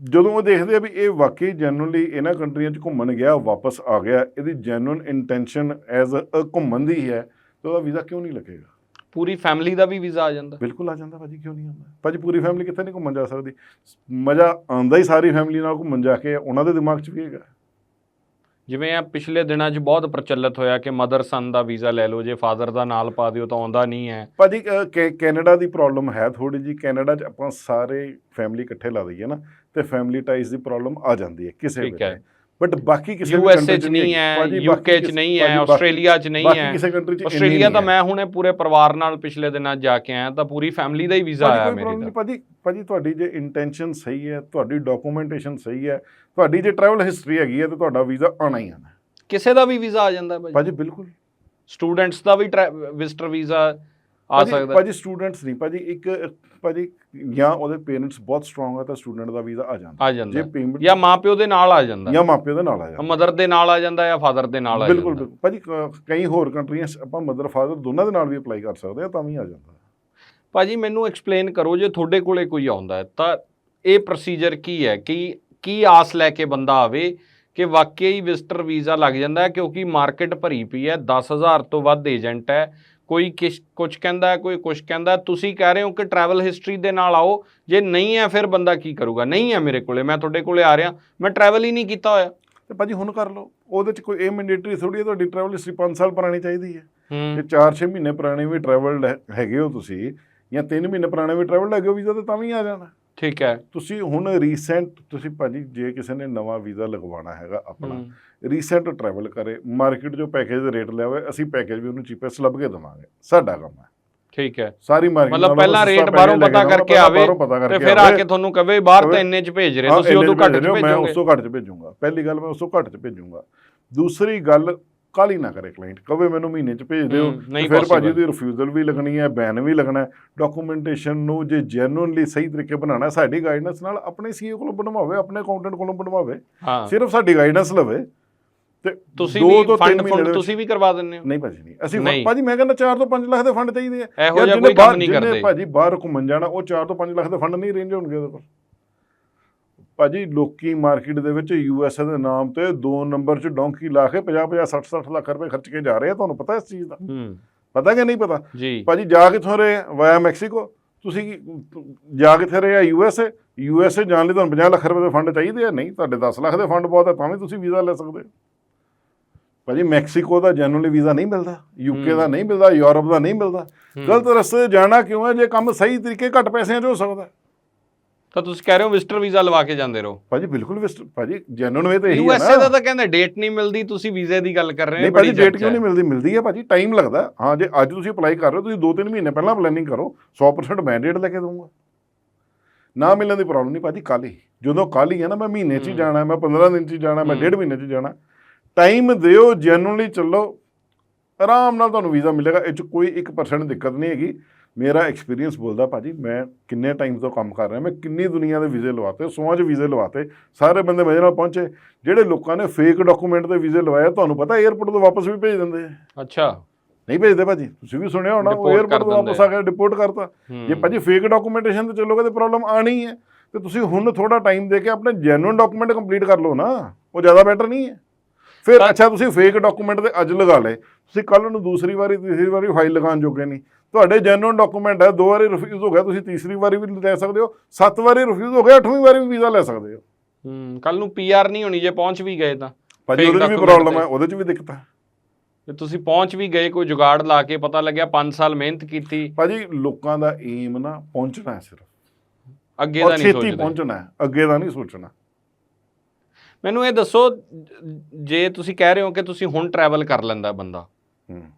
A: ਜਦੋਂ ਉਹ ਦੇਖਦੇ ਆ ਵੀ ਇਹ ਵਾਕਈ ਜੈਨੂਨਲੀ ਇਹਨਾਂ ਕੰਟਰੀਆਂ 'ਚ ਘੁੰਮਣ ਗਿਆ ਵਾਪਸ ਆ ਗਿਆ ਇਹਦੀ ਜੈਨੂਨ ਇੰਟੈਂਸ਼ਨ ਐਜ਼ ਅ ਘੁੰਮਣ ਦੀ ਹੈ ਤਾਂ ਉਹਦਾ ਵੀਜ਼ਾ ਕਿਉਂ ਨਹੀਂ ਲੱਗੇਗਾ?
B: ਪੂਰੀ ਫੈਮਿਲੀ ਦਾ ਵੀ ਵੀਜ਼ਾ ਆ ਜਾਂਦਾ।
A: ਬਿਲਕੁਲ ਆ ਜਾਂਦਾ ਭਾਜੀ ਕਿਉਂ ਨਹੀਂ ਆਉਂਦਾ? ਭਾਜੀ ਪੂਰੀ ਫੈਮਿਲੀ ਕਿੱਥੇ ਨਹੀਂ ਘੁੰਮਣ ਜਾ ਸਕਦੀ। ਮਜ਼ਾ ਆਉਂਦਾ ਹੀ ਸਾਰੀ ਫੈਮਿਲੀ ਨਾਲ ਘੁੰਮਣ ਜਾ ਕੇ ਉਹਨਾਂ ਦੇ ਦਿਮਾਗ 'ਚ ਵੀ ਹੈਗਾ।
B: ਜਿਵੇਂ ਆ ਪਿਛਲੇ ਦਿਨਾਂ 'ਚ ਬਹੁਤ ਪ੍ਰਚਲਿਤ ਹੋਇਆ ਕਿ ਮਦਰ ਸਨ ਦਾ ਵੀਜ਼ਾ ਲੈ ਲਓ ਜੇ ਫਾਦਰ ਦਾ ਨਾਲ ਪਾ ਦਿਓ ਤਾਂ ਆਉਂਦਾ ਨਹੀਂ ਹੈ।
A: ਭਾਜੀ ਕੈਨੇਡਾ ਦੀ ਪ੍ਰੋਬਲਮ ਹੈ ਥੋੜੀ ਜੀ ਕੈਨੇਡਾ 'ਚ ਆਪਾਂ ਸਾਰੇ ਫੈਮਿਲੀ ਇਕੱਠੇ ਲਾ ਦਈਏ ਨਾ ਤੇ ਫੈਮਿਲੀ ਟਾਈਜ਼ ਦੀ ਪ੍ਰੋਬਲਮ ਆ ਜਾਂਦੀ ਹੈ ਕਿਸੇ
B: ਠੀਕ ਹੈ।
A: ਵੇਲੇ। ਬਟ ਬਾਕੀ ਕਿਸੇ
B: ਯੂ ਐਸ ਏ 'ਚ ਨਹੀਂ ਹੈ ਯੂਕੇ 'ਚ ਨਹੀਂ ਹੈ ਆਸਟ੍ਰੇਲੀਆ 'ਚ ਨਹੀਂ
A: ਬਾਕੀ
B: ਹੈ।
A: ਕਿਸੇ ਕੰਟਰੀ 'ਚ
B: ਆਸਟ੍ਰੇਲੀਆ ਤਾਂ ਮੈਂ ਹੁਣੇ ਪੂਰੇ ਪਰਿਵਾਰ ਨਾਲ ਪਿਛਲੇ ਦਿਨਾਂ ਜਾ ਕੇ ਆਇਆ ਤਾਂ ਪੂਰੀ ਫੈਮਿਲੀ ਦਾ ਹੀ ਵੀਜ਼ਾ ਆਇਆ ਮੇਰੀ ਤਾਂ।
A: ਭਾਜੀ ਭਾਜੀ ਤੁਹਾਡੀ ਜੇ ਇੰਟੈਂਸ਼ਨ ਸਹੀ ਹੈ ਤੁਹਾਡੀ ਡਾਕੂਮੈਂਟੇਸ਼ਨ ਸਹੀ ਹੈ ਤੁਹਾਡੀ ਜੇ ਟਰੈਵਲ ਹਿਸਟਰੀ ਹੈਗੀ ਹੈ ਤੇ ਤੁਹਾਡਾ ਵੀਜ਼ਾ ਆਣਾ ਹੀ ਆਣਾ
B: ਕਿਸੇ ਦਾ ਵੀ ਵੀਜ਼ਾ ਆ ਜਾਂਦਾ ਭਾਜੀ।
A: ਭਾਜੀ ਬਿਲਕੁਲ।
B: ਸਟੂਡੈਂਟਸ ਦਾ ਵੀ ਵਿਜ਼ਟਰ ਵੀਜ਼ਾ ਆ ਸਕਦਾ।
A: ਭਾਜੀ ਸਟੂਡੈਂਟਸ ਨਹੀਂ ਭਾਜੀ ਇੱਕ ਭਾਜੀ ਜਾਂ ਉਹਦੇ ਪੇਰੈਂਟਸ ਬਹੁਤ ਸਟਰੋਂਗ ਹੈ ਤਾਂ ਸਟੂਡੈਂਟ ਦਾ ਵੀਜ਼ਾ ਆ ਜਾਂਦਾ।
B: ਆ
A: ਜੇ
B: ਜਾਂਦਾ
A: ਪੇਮੈਂਟ
B: ਜਾਂ ਮਾਪਿਓ ਦੇ ਨਾਲ ਆ ਜਾਂਦਾ।
A: ਜਾਂ ਮਾਪਿਓ ਦੇ ਨਾਲ ਆ ਜਾਂਦਾ।
B: ਮਦਰ ਦੇ ਨਾਲ ਆ ਜਾਂਦਾ ਜਾਂ ਫਾਦਰ ਦੇ ਨਾਲ ਆ ਜਾਂਦਾ।
A: ਬਿਲਕੁਲ ਭਾਜੀ ਕਈ ਹੋਰ ਕੰਟਰੀਆਂ ਆਪਾਂ ਮਦਰ ਫਾਦਰ ਦੋਨਾਂ ਦੇ ਨਾਲ ਵੀ ਅਪਲਾਈ ਕਰ ਸਕਦੇ ਆ ਤਾਂ ਵੀ ਆ ਜਾਂਦਾ।
B: ਭਾਜੀ ਮੈਨੂੰ ਐਕਸਪਲੇਨ ਕਰੋ ਜੇ ਤੁਹਾਡੇ ਕੋਲੇ ਕੋਈ ਆਉਂਦਾ ਹੈ ਤਾਂ ਇਹ ਪ੍ਰੋਸੀਜਰ ਕੀ ਹੈ? ਕਿ ਕੀ ਆਸ ਲੈ ਕੇ ਬੰਦਾ ਆਵੇ ਕਿ ਵਾਕਈ ਵਿਜ਼ਟਰ ਵੀਜ਼ਾ ਲੱਗ ਜਾਂਦਾ ਕਿਉਂਕਿ ਮਾਰਕੀਟ ਭਰੀ ਪਈ ਹੈ 10000 ਤੋਂ ਵੱਧ ਏਜੰਟ ਹੈ ਕੋਈ ਕਿਸ ਕੁਝ ਕਹਿੰਦਾ ਕੋਈ ਕੁਝ ਕਹਿੰਦਾ। ਤੁਸੀਂ ਕਹਿ ਰਹੇ ਹੋ ਕਿ ਟਰੈਵਲ ਹਿਸਟਰੀ ਦੇ ਨਾਲ ਆਓ ਜੇ ਨਹੀਂ ਹੈ ਫਿਰ ਬੰਦਾ ਕੀ ਕਰੂਗਾ? ਨਹੀਂ ਹੈ ਮੇਰੇ ਕੋਲੇ ਮੈਂ ਤੁਹਾਡੇ ਕੋਲੇ ਆ ਰਿਹਾ ਮੈਂ ਟਰੈਵਲ ਹੀ ਨਹੀਂ ਕੀਤਾ ਹੋਇਆ।
A: ਤੇ ਭਾਜੀ ਹੁਣ ਕਰ ਲਓ ਉਹਦੇ 'ਚ ਕੋਈ ਇਹ ਮੈਂਡੇਟਰੀ ਥੋੜੀ ਹੈ ਤੁਹਾਡੀ ਟਰੈਵਲ ਹਿਸਟਰੀ 5 ਸਾਲ ਪੁਰਾਣੀ ਚਾਹੀਦੀ ਹੈ। ਜੇ 4-6 ਮਹੀਨੇ ਪੁਰਾਣੇ ਵੀ ਟਰੈਵਲਡ ਹੈਗੇ ਹੋ ਤੁਸੀਂ ਜਾਂ 3 ਮਹੀਨੇ ਪੁਰਾਣੇ ਵੀ ਟਰੈਵਲਡ ਹੈਗੇ ਹੋ ਵੀਜ਼ਾ ਤੇ ਤਾਂ ਵੀ ਆ ਜਾਣਾ।
B: ਠੀਕ ਹੈ।
A: ਤੁਸੀਂ ਹੁਣ ਰੀਸੈਂਟ ਤੁਸੀਂ ਭਾਜੀ ਜੇ ਕਿਸੇ ਨੇ ਨਵਾਂ ਵੀਜ਼ਾ ਲਗਵਾਉਣਾ ਹੈਗਾ ਆਪਣਾ ਰੀਸੈਂਟ ਟਰੈਵਲ ਕਰੇ ਮਾਰਕੀਟ ਜੋ ਪੈਕੇਜ ਰੇਟ ਲਿਆ ਹੋਵੇ ਅਸੀਂ ਪੈਕੇਜ ਵੀ ਉਹਨੂੰ ਚੀਪੈਸਟ ਲੱਭ ਕੇ ਦੇਵਾਂਗੇ। ਸਾਡਾ ਕੰਮ ਹੈ।
B: ਠੀਕ ਹੈ।
A: ਸਾਰੀ ਮਾਰਕੀਟ
B: ਮਤਲਬ ਪਹਿਲਾਂ ਰੇਟ ਬਾਹਰੋਂ ਪਤਾ ਕਰਕੇ ਆਵੇ ਤੇ ਫਿਰ ਆ ਕੇ ਤੁਹਾਨੂੰ ਕਵੇ ਬਾਹਰ ਤਾਂ ਇੰਨੇ ਚ ਭੇਜ ਰਹੇ ਤੁਸੀਂ ਉਦੋਂ ਘੱਟ ਚ
A: ਮੈਂ ਉਸ
B: ਭੇਜੋਗੇ।
A: ਤੋਂ ਘੱਟ ਚ ਭੇਜੂੰਗਾ। ਪਹਿਲੀ ਗੱਲ ਮੈਂ ਉਸ ਤੋਂ ਘੱਟ ਚ ਭੇਜੂੰਗਾ। ਦੂਸਰੀ ਗੱਲ ਕਾਲੀ ਨਾ ਕਰੇ ਕਲਾਇੰਟ ਕਵੇ ਮੈਨੂੰ ਮਹੀਨੇ ਚ ਭੇਜ ਦਿਓ ਫਿਰ ਭਾਜੀ। ਉਹਦੀ ਰਿਫਿਊਜ਼ਲ ਵੀ ਲੱਗਣੀ ਹੈ ਬੈਨ ਵੀ ਲੱਗਣਾ ਡਾਕੂਮੈਂਟੇਸ਼ਨ ਨੂੰ ਜੇ ਜੈਨੂਇਨਲੀ ਸਹੀ ਤਰੀਕੇ ਬਣਾਉਣਾ ਹੈ, ਸਾਡੀ ਗਾਈਡੈਂਸ ਨਾਲ ਆਪਣੇ ਸੀਏ ਕੋਲੋਂ ਬਣਵਾਵੇ ਆਪਣੇ ਅਕਾਊਂਟੈਂਟ ਕੋਲੋਂ ਬਣਵਾਵੇ ਸਿਰਫ ਸਾਡੀ ਗਾਈਡੈਂਸ ਲਵੇ ਤੇ
B: ਤੁਸੀਂ
A: ਦੋ
B: ਵੀ ਫੰਡ ਫੰਡ
A: ਦੇ
B: ਤੁਸੀਂ ਵੀ ਕਰਵਾ ਦਿੰਦੇ ਹੋ?
A: ਨਹੀਂ ਭਾਜੀ ਨਹੀਂ। ਅਸੀਂ। ਭਾਜੀ ਮੈਂ ਕਹਿੰਦਾ 4 ਤੋਂ 5 ਲੱਖ ਦੇ ਫੰਡ ਚਾਹੀਦੇ ਆ।
B: ਇਹੋ ਜਿਹਾ ਕੋਈ ਕੰਮ ਨਹੀਂ ਕਰਦੇ।
A: ਭਾਜੀ ਬਾਹਰ ਘੁੰਮਣ ਜਾਣਾ ਉਹ 4 ਤੋਂ 5 ਲੱਖ ਦੇ ਫੰਡ ਨਹੀਂ ਰੇਂਜ ਹੋਣਗੇ ਉਹਦੇ ਕੋਲ। ਭਾਜੀ ਲੋਕੀ ਮਾਰਕੀਟ ਦੇ ਵਿੱਚ ਯੂ ਐਸ ਏ ਦੇ ਨਾਮ ਤੇ ਦੋ ਨੰਬਰ 'ਚ ਡੌਂਕੀ ਲਾ ਕੇ 50 50 60 60 ਲੱਖ ਰੁਪਏ ਖਰਚ ਕੇ ਜਾ ਰਹੇ ਆ ਤੁਹਾਨੂੰ ਪਤਾ ਇਸ ਚੀਜ਼ ਦਾ?
B: ਹੂੰ।
A: ਪਤਾ ਕਿ ਨਹੀਂ ਪਤਾ?
B: ਜੀ।
A: ਭਾਜੀ ਜਾ ਕਿੱਥੋਂ ਰਹੇ ਆ? Via Mexico. ਤੁਸੀਂ ਜਾ ਕਿੱਥੇ ਰਹੇ ਆ? U S A U S A ਜਾਣ ਲਈ ਤੁਹਾਨੂੰ 50 ਲੱਖ ਰੁਪਏ ਦੇ ਫੰਡ ਚਾਹੀਦੇ ਆ? ਨਹੀਂ ਤੁਹਾਡੇ 10 ਲੱਖ ਦੇ ਫੰਡ ਬਹੁਤ ਹੈ ਤਾਂ ਵੀ ਤੁਸੀਂ ਵੀਜ਼ਾ ਲੈ ਸਕਦੇ ਭਾਜੀ ਮੈਕਸੀਕੋ ਦਾ ਜਨਰਲੀ ਵੀਜ਼ਾ ਨਹੀਂ ਮਿਲਦਾ। ਯੂਕੇ। ਦਾ ਨਹੀਂ ਮਿਲਦਾ ਯੂਰਪ ਦਾ ਨਹੀਂ ਮਿਲਦਾ। ਗਲਤ ਰਸਤੇ ਜਾਣਾ ਕਿਉਂ ਹੈ? ਜੇ ਕੰਮ ਸਹੀ ਤਰੀਕੇ ਘੱਟ ਪੈਸਿਆਂ 'ਚ ਹੋ ਸਕਦਾ।
B: ਤਾਂ ਤੁਸੀਂ ਕਹਿ ਰਹੇ ਹੋ ਵਿਜ਼ਟਰ ਵੀਜ਼ਾ ਲਵਾ ਕੇ ਜਾਂਦੇ ਰਹੋ।
A: ਭਾਜੀ ਬਿਲਕੁਲ ਵਿਸਟ ਭਾਜੀ ਜੈਨੂਨ ਵੇ ਤੇ ਇਹੀ
B: ਯੂ
A: ਹੈ
B: ਐਸ ਏ ਦਾ
A: ਨਾ
B: ਤਾਂ ਕਹਿੰਦੇ ਡੇਟ ਨਹੀਂ ਮਿਲਦੀ ਤੁਸੀਂ ਵੀਜ਼ੇ ਦੀ ਗੱਲ ਕਰ ਰਹੇ ਹੋ ਬੜੀ
A: ਭਾਜੀ ਡੇਟ
B: ਚਰਚਾ
A: ਕਿਉਂ ਨਹੀਂ
B: ਹੈ।
A: ਮਿਲਦੀ? ਮਿਲਦੀ ਹੈ ਭਾਜੀ ਟਾਈਮ ਲੱਗਦਾ। ਹਾਂ ਜੇ ਅੱਜ ਤੁਸੀਂ ਅਪਲਾਈ ਕਰ ਰਹੇ ਹੋ ਤੁਸੀਂ 2-3 ਮਹੀਨੇ ਪਹਿਲਾਂ ਪਲੈਨਿੰਗ ਕਰੋ 100% ਮੈਂ ਡੇਟ ਲੈ ਕੇ ਦਊਂਗਾ। ਨਾ ਮਿਲਣ ਦੀ ਪ੍ਰੋਬਲਮ ਨਹੀਂ ਭਾਜੀ ਕੱਲ੍ਹ ਹੀ। ਜਦੋਂ ਕੱਲ੍ਹ ਹੀ ਹੈ ਨਾ ਮੈਂ ਮਹੀਨੇ 'ਚ ਹੀ
B: ਹੂੰ।
A: ਜਾਣਾ ਮੈਂ 15 ਦਿਨ 'ਚ ਹੀ ਜਾਣਾ ਮੈਂ
B: ਹੂੰ।
A: ਡੇਢ ਮਹੀਨੇ 'ਚ ਜਾਣਾ। ਟਾਈਮ ਦਿਓ ਜੈਨੂਨਲੀ ਚੱਲੋ। ਆਰਾਮ ਨਾਲ ਤੁਹਾਨੂੰ ਵੀਜ਼ਾ ਮਿਲੇਗਾ ਇਹ 'ਚ ਕੋਈ 1% ਦਿੱਕਤ ਨਹੀਂ ਹੈਗੀ। ਮੇਰਾ ਐਕਸਪੀਰੀਅੰਸ ਬੋਲਦਾ ਭਾਜੀ ਮੈਂ ਕਿੰਨੇ ਟਾਈਮ ਤੋਂ ਕੰਮ ਕਰ ਰਿਹਾ ਮੈਂ ਕਿੰਨੀ ਦੁਨੀਆ ਦੇ ਵੀਜ਼ੇ ਲਵਾਤੇ ਸੌਂ 'ਚ ਵੀਜ਼ੇ ਲਵਾਤੇ ਸਾਰੇ ਬੰਦੇ ਮਜ਼ੇ ਨਾਲ ਪਹੁੰਚੇ। ਜਿਹੜੇ ਲੋਕਾਂ ਨੇ ਫੇਕ ਡਾਕੂਮੈਂਟ ਦੇ ਵੀਜ਼ੇ ਲਵਾਏ ਤੁਹਾਨੂੰ ਪਤਾ 에ਅਰਪੋਰਟ ਤੋਂ ਵਾਪਸ ਵੀ ਭੇਜ ਦਿੰਦੇ ਆ।
B: ਅੱਛਾ।
A: ਨਹੀਂ ਭੇਜਦੇ ਭਾਜੀ ਤੁਸੀਂ ਵੀ ਸੁਣਿਆ ਹੋਣਾ ਉਹ 에ਅਰਪੋਰਟ
B: ਕਰ
A: ਤੋਂ ਵਾਪਸ ਆ ਕੇ ਡਿਪੋਰਟ ਕਰਤਾ। ਜੇ ਭਾਜੀ ਫੇਕ ਡਾਕੂਮੈਂਟੇਸ਼ਨ ਤੇ ਚੱਲੋਗੇ ਤੇ ਪ੍ਰੋਬਲਮ ਆਣੀ ਹੈ। ਤੇ ਤੁਸੀਂ ਹੁਣ ਥੋੜਾ ਟਾਈਮ ਦੇ ਕੇ ਆਪਣੇ ਜੈਨੂਇਨ ਡਾਕੂਮੈਂਟ ਕੰਪਲੀਟ ਕਰ ਲਓ ਨਾ ਉਹ ਜ਼ਿਆਦਾ ਬੈਟਰ ਨਹੀਂ ਹੈ। ਫਿਰ ਅੱਛਾ ਤੁਸੀਂ ਫੇਕ ਡਾਕੂਮੈਂਟ ਤੇ ਅੱਜ ਲਗਾ ਲਏ। ਤੁਸੀਂ ਕੱਲ ਨੂੰ ਦੂਸਰੀ ਵਾਰੀ ਤੀਸਰੀ ਵਾਰੀ ਫਾਈਲ ਲਗਾਉਣ ਜੋਗੇ ਨਹੀਂ। ਤੁਹਾਡੇ ਜੈਨੂਇਨ ਡਾਕੂਮੈਂਟ ਹੈ ਦੋ ਵਾਰੀ ਰਿਫਿਊਜ਼ ਹੋ ਗਿਆ ਤੁਸੀਂ ਤੀਸਰੀ ਵਾਰੀ ਵੀ ਲੈ ਸਕਦੇ ਹੋ ਸੱਤ ਵਾਰੀ ਰਿਫਿਊਜ਼ ਹੋ ਗਿਆ ਅੱਠਵੀਂ ਵਾਰੀ ਵੀ ਵੀਜ਼ਾ ਲੈ ਸਕਦੇ ਹੋ।
B: ਹੂੰ ਕੱਲ ਨੂੰ ਪੀਆਰ ਨਹੀਂ ਹੋਣੀ ਜੇ ਪਹੁੰਚ ਵੀ ਗਏ ਤਾਂ।
A: ਭਾਜੀ ਉਹਦੇ ਵੀ ਪ੍ਰੋਬਲਮ ਹੈ। ਉਹਦੇ 'ਚ ਵੀ ਦਿੱਕਤ ਹੈ।
B: ਜੇ ਤੁਸੀਂ ਪਹੁੰਚ ਵੀ ਗਏ ਕੋਈ ਜੁਗਾੜ ਲਾ ਕੇ ਪਤਾ ਲੱਗਿਆ 5 ਸਾਲ ਮਿਹਨਤ ਕੀਤੀ।
A: ਭਾਜੀ ਲੋਕਾਂ ਦਾ ਏਮ ਨਾ ਪਹੁੰਚਣਾ ਹੈ ਸਿਰਫ।
B: ਅੱਗੇ ਦਾ ਨਹੀਂ
A: ਛੇਤੀ
B: ਸੋਚਦੇ।
A: ਪਹੁੰਚਣਾ ਹੈ ਅੱਗੇ ਦਾ ਨਹੀਂ ਸੋਚਣਾ।
B: ਮੈਨੂੰ ਇਹ ਦੱਸੋ ਜੇ ਤੁਸੀਂ ਕਹਿ ਰਹੇ ਹੋ ਕਿ ਤੁਸੀਂ ਹੁਣ ਟਰੈਵਲ ਕਰ ਲੈਂਦਾ ਬੰਦਾ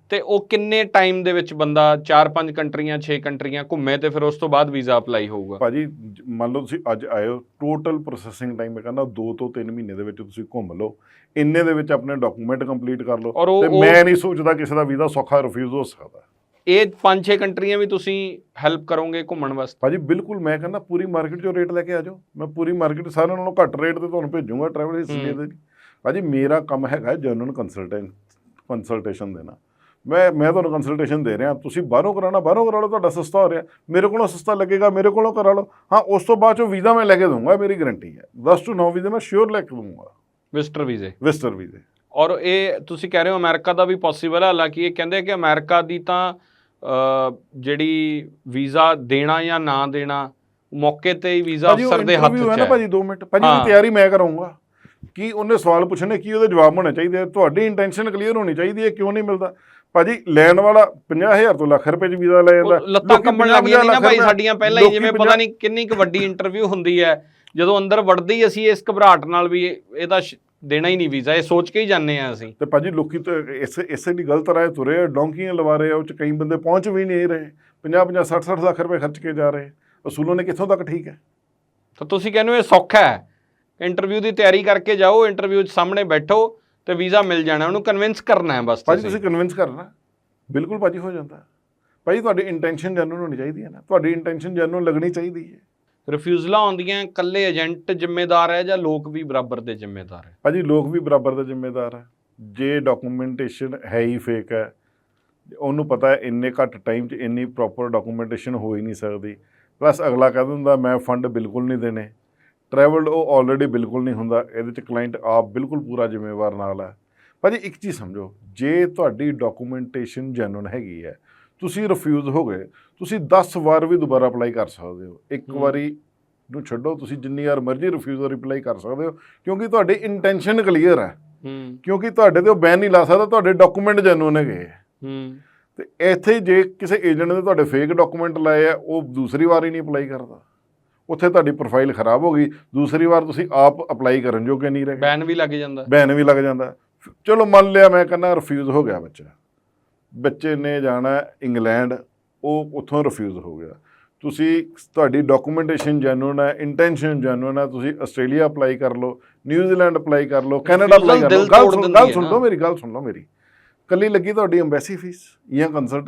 B: ਤੇ ਉਹ ਕਿੰਨੇ ਟਾਈਮ ਦੇ ਵਿੱਚ ਬੰਦਾ 4-5 ਕੰਟਰੀਆਂ 6 ਕੰਟਰੀਆਂ ਘੁੰਮੇ ਤੇ ਫਿਰ ਉਸ ਤੋਂ ਬਾਅਦ ਵੀਜ਼ਾ ਅਪਲਾਈ ਹੋਊਗਾ?
A: ਭਾਜੀ ਮੰਨ ਲਓ ਤੁਸੀਂ ਅੱਜ ਆਏ ਹੋ ਟੋਟਲ ਪ੍ਰੋਸੈਸਿੰਗ ਟਾਈਮ ਮੈਂ ਕਹਿੰਦਾ 2 ਤੋਂ 3 ਮਹੀਨੇ ਦੇ ਵਿੱਚ ਤੁਸੀਂ ਘੁੰਮ ਲਓ। ਇੰਨੇ ਦੇ ਵਿੱਚ ਆਪਣੇ ਡਾਕੂਮੈਂਟ ਕੰਪਲੀਟ ਕਰ ਲਓ ਤੇ ਮੈਂ ਨਹੀਂ ਸੋਚਦਾ ਕਿਸੇ ਦਾ ਵੀਜ਼ਾ ਸੌਖਾ ਰਿਫਿਊਜ਼ ਹੋ ਸਕਦਾ।
B: ਇਹ 5-6 ਕੰਟਰੀਆਂ ਵੀ ਤੁਸੀਂ ਹੈਲਪ ਕਰੋਗੇ ਘੁੰਮਣ ਵਾਸਤੇ?
A: ਭਾਜੀ ਬਿਲਕੁਲ ਮੈਂ ਕਹਿੰਦਾ ਪੂਰੀ ਮਾਰਕੀਟ 'ਚੋਂ ਰੇਟ ਲੈ ਕੇ ਆ ਜਾਓ। ਮੈਂ ਪੂਰੀ ਮਾਰਕੀਟ ਸਾਰਿਆਂ ਨਾਲੋਂ ਘੱਟ ਰੇਟ ਤੇ ਤੁਹਾਨੂੰ ਭੇਜੂੰਗਾ ਟਰੈਵਲ ਹਿਸਟਰੀ। ਦੇ। ਭਾਜੀ ਮੇਰਾ ਕੰਮ ਹੈਗਾ ਜਨਰਲ ਕੰਸਲਟੈਂਟ ਕੰਸਲਟੇਸ਼ਨ ਦੇਣਾ। ਮੈਂ ਮੈਂ ਤੁਹਾਨੂੰ ਕੰਸਲਟੇਸ਼ਨ ਦੇ ਰਿਹਾ। ਤੁਸੀਂ ਬਾਹਰੋਂ ਕਰਾਉਣਾ ਬਾਹਰੋਂ ਕਰਾ ਲਓ ਤੁਹਾਡਾ ਸਸਤਾ ਹੋ ਰਿਹਾ। ਮੇਰੇ ਕੋਲੋਂ ਸਸਤਾ ਲੱਗੇਗਾ ਮੇਰੇ ਕੋਲੋਂ ਕਰਾ ਲਓ। ਹਾਂ ਉਸ ਤੋਂ ਬਾਅਦ ਚੋਂ ਵੀਜ਼ਾ ਮੈਂ ਲੈ ਕੇ ਦਊਂਗਾ ਮੇਰੀ ਗਾਰੰਟੀ ਹੈ। 10 ਟੂ 9 ਵੀਜ਼ੇ ਮੈਂ ਸ਼ੋਰ ਲੈ ਕੇ ਦਊਂਗਾ।
B: ਵਿਜ਼ਟਰ ਵੀਜ਼ੇ।
A: ਵਿਜ਼ਟਰ ਵੀਜ਼ੇ।
B: ਔਰ ਇਹ ਤੁਸੀਂ ਕਹਿ ਰਹੇ ਹੋ ਅਮਰੀਕਾ ਦਾ ਵੀ ਪੋਸੀਬਲ ਹੈ। ਹਾਲਾਂਕਿ ਇਹ ਕਹਿੰਦੇ ਕਿ ਅਮਰੀਕਾ ਦੀ ਤਾਂ ਜਿਹੜੀ ਵੀਜ਼ਾ ਦੇਣਾ ਜਾਂ ਨਾ ਦੇਣਾ ਮੌਕੇ ਤੇ ਹੀ ਵੀਜ਼ਾ ਅਫਸਰ ਦੇ ਹੱਥ 'ਚ ਹੈ।
A: ਭਾਜੀ 2 ਮਿੰਟ। ਭਾਜੀ ਤਿਆਰੀ ਮੈਂ ਕਰਾਉਂਗਾ ਕੀ ਉਹਨੇ ਸਵਾਲ ਪੁੱਛਣੇ ਕੀ ਉਹਦੇ ਜਵਾਬ ਹੋਣੇ ਚਾਹੀਦੇ ਆ? ਤੁਹਾਡੀ ਇੰਟੈਂਸ਼ਨ ਕਲੀਅਰ ਹੋਣੀ ਚਾਹੀਦੀ ਹੈ ਕਿਉਂ ਨਹੀਂ ਮਿਲਦਾ? ਭਾਜੀ ਲੈਣ ਵਾਲਾ 50000 ਤੋਂ ਲੱਖ ਰੁਪਏ ਚ ਵੀਜ਼ਾ ਲੈ ਜਾਂਦਾ।
B: ਲੱਤਾਂ ਕੰਬਣ
A: 50
B: ਲੱਗੀਆਂ ਨਹੀਂ ਨਾ
A: ਲੱਖ
B: ਭਾਈ ਸਾਡੀਆਂ ਪਹਿਲਾਂ ਹੀ ਜਿਵੇਂ ਪਤਾ ਨਹੀਂ ਕਿੰਨੀ ਕੁ ਵੱਡੀ ਇੰਟਰਵਿਊ ਹੁੰਦੀ ਹੈ। ਜਦੋਂ ਅੰਦਰ ਵੜਦੇ ਅਸੀਂ ਇਸ ਘਬਰਾਹਟ ਨਾਲ ਵੀ ਇਹ- ਇਹਦਾ ਦੇਣਾ ਹੀ ਨਹੀਂ ਵੀਜ਼ਾ ਇਹ ਸੋਚ ਕੇ ਹੀ ਜਾਂਦੇ ਆ ਅਸੀਂ।
A: ਤੇ ਭਾਜੀ ਲੋਕੀ ਤਾਂ ਇਸੇ ਇਸੇ ਦੀ ਗਲਤ ਰਾਏ ਤੁਰੇ ਆ ਡੋਂਕੀਆਂ ਲਵਾ ਰਹੇ ਆ ਉਹ ਚ ਕਈ ਬੰਦੇ ਪਹੁੰਚ ਵੀ ਨਹੀਂ ਰਹੇ। 50 50 60 60 ਲੱਖ ਰੁਪਏ ਖਰਚ ਕੇ ਜਾ ਰਹੇ ਅਸੂਲੋਂ ਨੇ ਕਿੱਥੋਂ ਤੱਕ ਠੀਕ ਹੈ?
B: ਤਾਂ ਤੁਸੀਂ ਕਹਿੰਦੇ ਹੋ ਇਹ ਸੌਖਾ ਹੈ। ਇੰਟਰਵਿਊ ਦੀ ਤਿਆਰੀ ਕਰਕੇ ਜਾਓ ਇੰਟਰਵਿਊ 'ਚ ਸਾਹਮਣੇ ਬੈਠੋ ਤੇ ਵੀਜ਼ਾ ਮਿਲ ਜਾਣਾ ਉਹਨੂੰ ਕਨਵਿੰਸ ਕਰਨਾ ਹੈ ਬਸ
A: ਭਾਜੀ
B: ਤੁਸੀਂ।
A: ਕਨਵਿੰਸ ਕਰਨਾ। ਬਿਲਕੁਲ ਭਾਜੀ ਹੋ ਜਾਂਦਾ। ਭਾਜੀ ਤੁਹਾਡੀ ਇੰਟੈਂਸ਼ਨ ਜੈਨੂਨ ਹੋਣੀ ਚਾਹੀਦੀ ਹੈ ਨਾ। ਤੁਹਾਡੀ ਇੰਟੈਂਸ਼ਨ ਜੈਨੂਨ ਲੱਗਣੀ ਚਾਹੀਦੀ ਹੈ।
B: ਰਿਫਿਊਜ਼ਲਾਂ ਆਉਂਦੀਆਂ ਇਕੱਲੇ ਏਜੰਟ ਜ਼ਿੰਮੇਦਾਰ ਹੈ ਜਾਂ ਲੋਕ ਵੀ ਬਰਾਬਰ ਦੇ ਜ਼ਿੰਮੇਦਾਰ ਹੈ?
A: ਭਾਜੀ ਲੋਕ ਵੀ ਬਰਾਬਰ ਦੇ ਜ਼ਿੰਮੇਦਾਰ ਹੈ। ਜੇ ਡਾਕੂਮੈਂਟੇਸ਼ਨ ਹੈ ਹੀ ਫੇਕ ਹੈ ਉਹਨੂੰ ਪਤਾ ਹੈ ਇੰਨੇ ਘੱਟ ਟਾਈਮ 'ਚ ਇੰਨੀ ਪ੍ਰੋਪਰ ਡਾਕੂਮੈਂਟੇਸ਼ਨ ਹੋ ਹੀ ਨਹੀਂ ਸਕਦੀ। ਪਲੱਸ ਅਗਲਾ ਕਹਿ ਦਿੰਦਾ ਮੈਂ ਫੰਡ ਬਿਲਕੁਲ ਨਹੀਂ ਦੇਣੇ। ਟਰੈਵਲਡ ਉਹ ਆਲਰੇਡੀ ਬਿਲਕੁਲ ਨਹੀਂ ਹੁੰਦਾ ਇਹਦੇ 'ਚ ਕਲਾਇੰਟ ਆਪ ਬਿਲਕੁਲ ਪੂਰਾ ਜ਼ਿੰਮੇਵਾਰ ਨਾਲ ਹੈ। ਭਾਜੀ ਇੱਕ ਚੀਜ਼ ਸਮਝੋ ਜੇ ਤੁਹਾਡੀ ਡਾਕੂਮੈਂਟੇਸ਼ਨ ਜੈਨੂਨ ਹੈਗੀ ਹੈ ਤੁਸੀਂ ਰਿਫਿਊਜ਼ ਹੋ ਗਏ ਤੁਸੀਂ 10 ਵਾਰ ਵੀ ਦੁਬਾਰਾ ਅਪਲਾਈ ਕਰ ਸਕਦੇ ਹੋ। ਇੱਕ। ਵਾਰੀ ਨੂੰ ਛੱਡੋ ਤੁਸੀਂ ਜਿੰਨੀ ਵਾਰ ਮਰਜ਼ੀ ਰਿਫਿਊਜ਼ਲ ਰਿਪਲਾਈ ਕਰ ਸਕਦੇ ਹੋ ਕਿਉਂਕਿ ਤੁਹਾਡੀ ਇੰਟੈਂਸ਼ਨ ਕਲੀਅਰ ਹੈ। ਕਿਉਂਕਿ ਤੁਹਾਡੇ ਤੇ ਉਹ ਬੈਨ ਨਹੀਂ ਲਾ ਸਕਦਾ ਤੁਹਾਡੇ ਡਾਕੂਮੈਂਟ ਜੈਨੂਨ ਹੈਗੇ ਤੇ ਇੱਥੇ ਜੇ ਕਿਸੇ ਏਜੰਟ ਨੇ ਤੁਹਾਡੇ ਫੇਕ ਡਾਕੂਮੈਂਟ ਲਾਏ ਆ ਉਹ ਦੂਸਰੀ ਵਾਰ ਹੀ ਨਹੀਂ ਅਪਲਾਈ ਕਰਦਾ। ਉੱਥੇ ਤੁਹਾਡੀ ਪ੍ਰੋਫਾਈਲ ਖਰਾਬ ਹੋ ਗਈ ਦੂਸਰੀ ਵਾਰ ਤੁਸੀਂ ਆਪ ਅਪਲਾਈ ਕਰਨ ਜੋਗੇ ਨਹੀਂ ਰਹੇ।
B: ਬੈਨ ਵੀ ਲੱਗ ਜਾਂਦਾ।
A: ਬੈਨ ਵੀ ਲੱਗ ਜਾਂਦਾ। ਚਲੋ ਮੰਨ ਲਿਆ ਮੈਂ ਕਹਿੰਦਾ ਰਿਫਿਊਜ਼ ਹੋ ਗਿਆ ਬੱਚਾ। ਬੱਚੇ ਨੇ ਜਾਣਾ ਇੰਗਲੈਂਡ ਉਹ ਉੱਥੋਂ ਰਿਫਿਊਜ਼ ਹੋ ਗਿਆ। ਤੁਸੀਂ ਤੁਹਾਡੀ ਡਾਕੂਮੈਂਟੇਸ਼ਨ ਜੈਨੂਨ ਹੈ ਇੰਟੈਂਸ਼ਨ ਜੈਨੂਨ ਹੈ ਤੁਸੀਂ ਆਸਟ੍ਰੇਲੀਆ ਅਪਲਾਈ ਕਰ ਲਓ ਨਿਊਜ਼ੀਲੈਂਡ ਅਪਲਾਈ ਕਰ ਲਓ ਕੈਨੇਡਾ ਅਪਲਾਈ ਕਰ ਲਓ। ਗੱਲ ਸੁਣ ਗੱਲ ਸੁਣ। ਲਓ ਮੇਰੀ ਗੱਲ ਸੁਣ ਲਓ ਮੇਰੀ। ਕੱਲੀ ਲੱਗੀ ਤੁਹਾਡੀ ਐਮਬੈਸੀ ਫੀਸ ਜਾਂ ਕੰਸਲਟ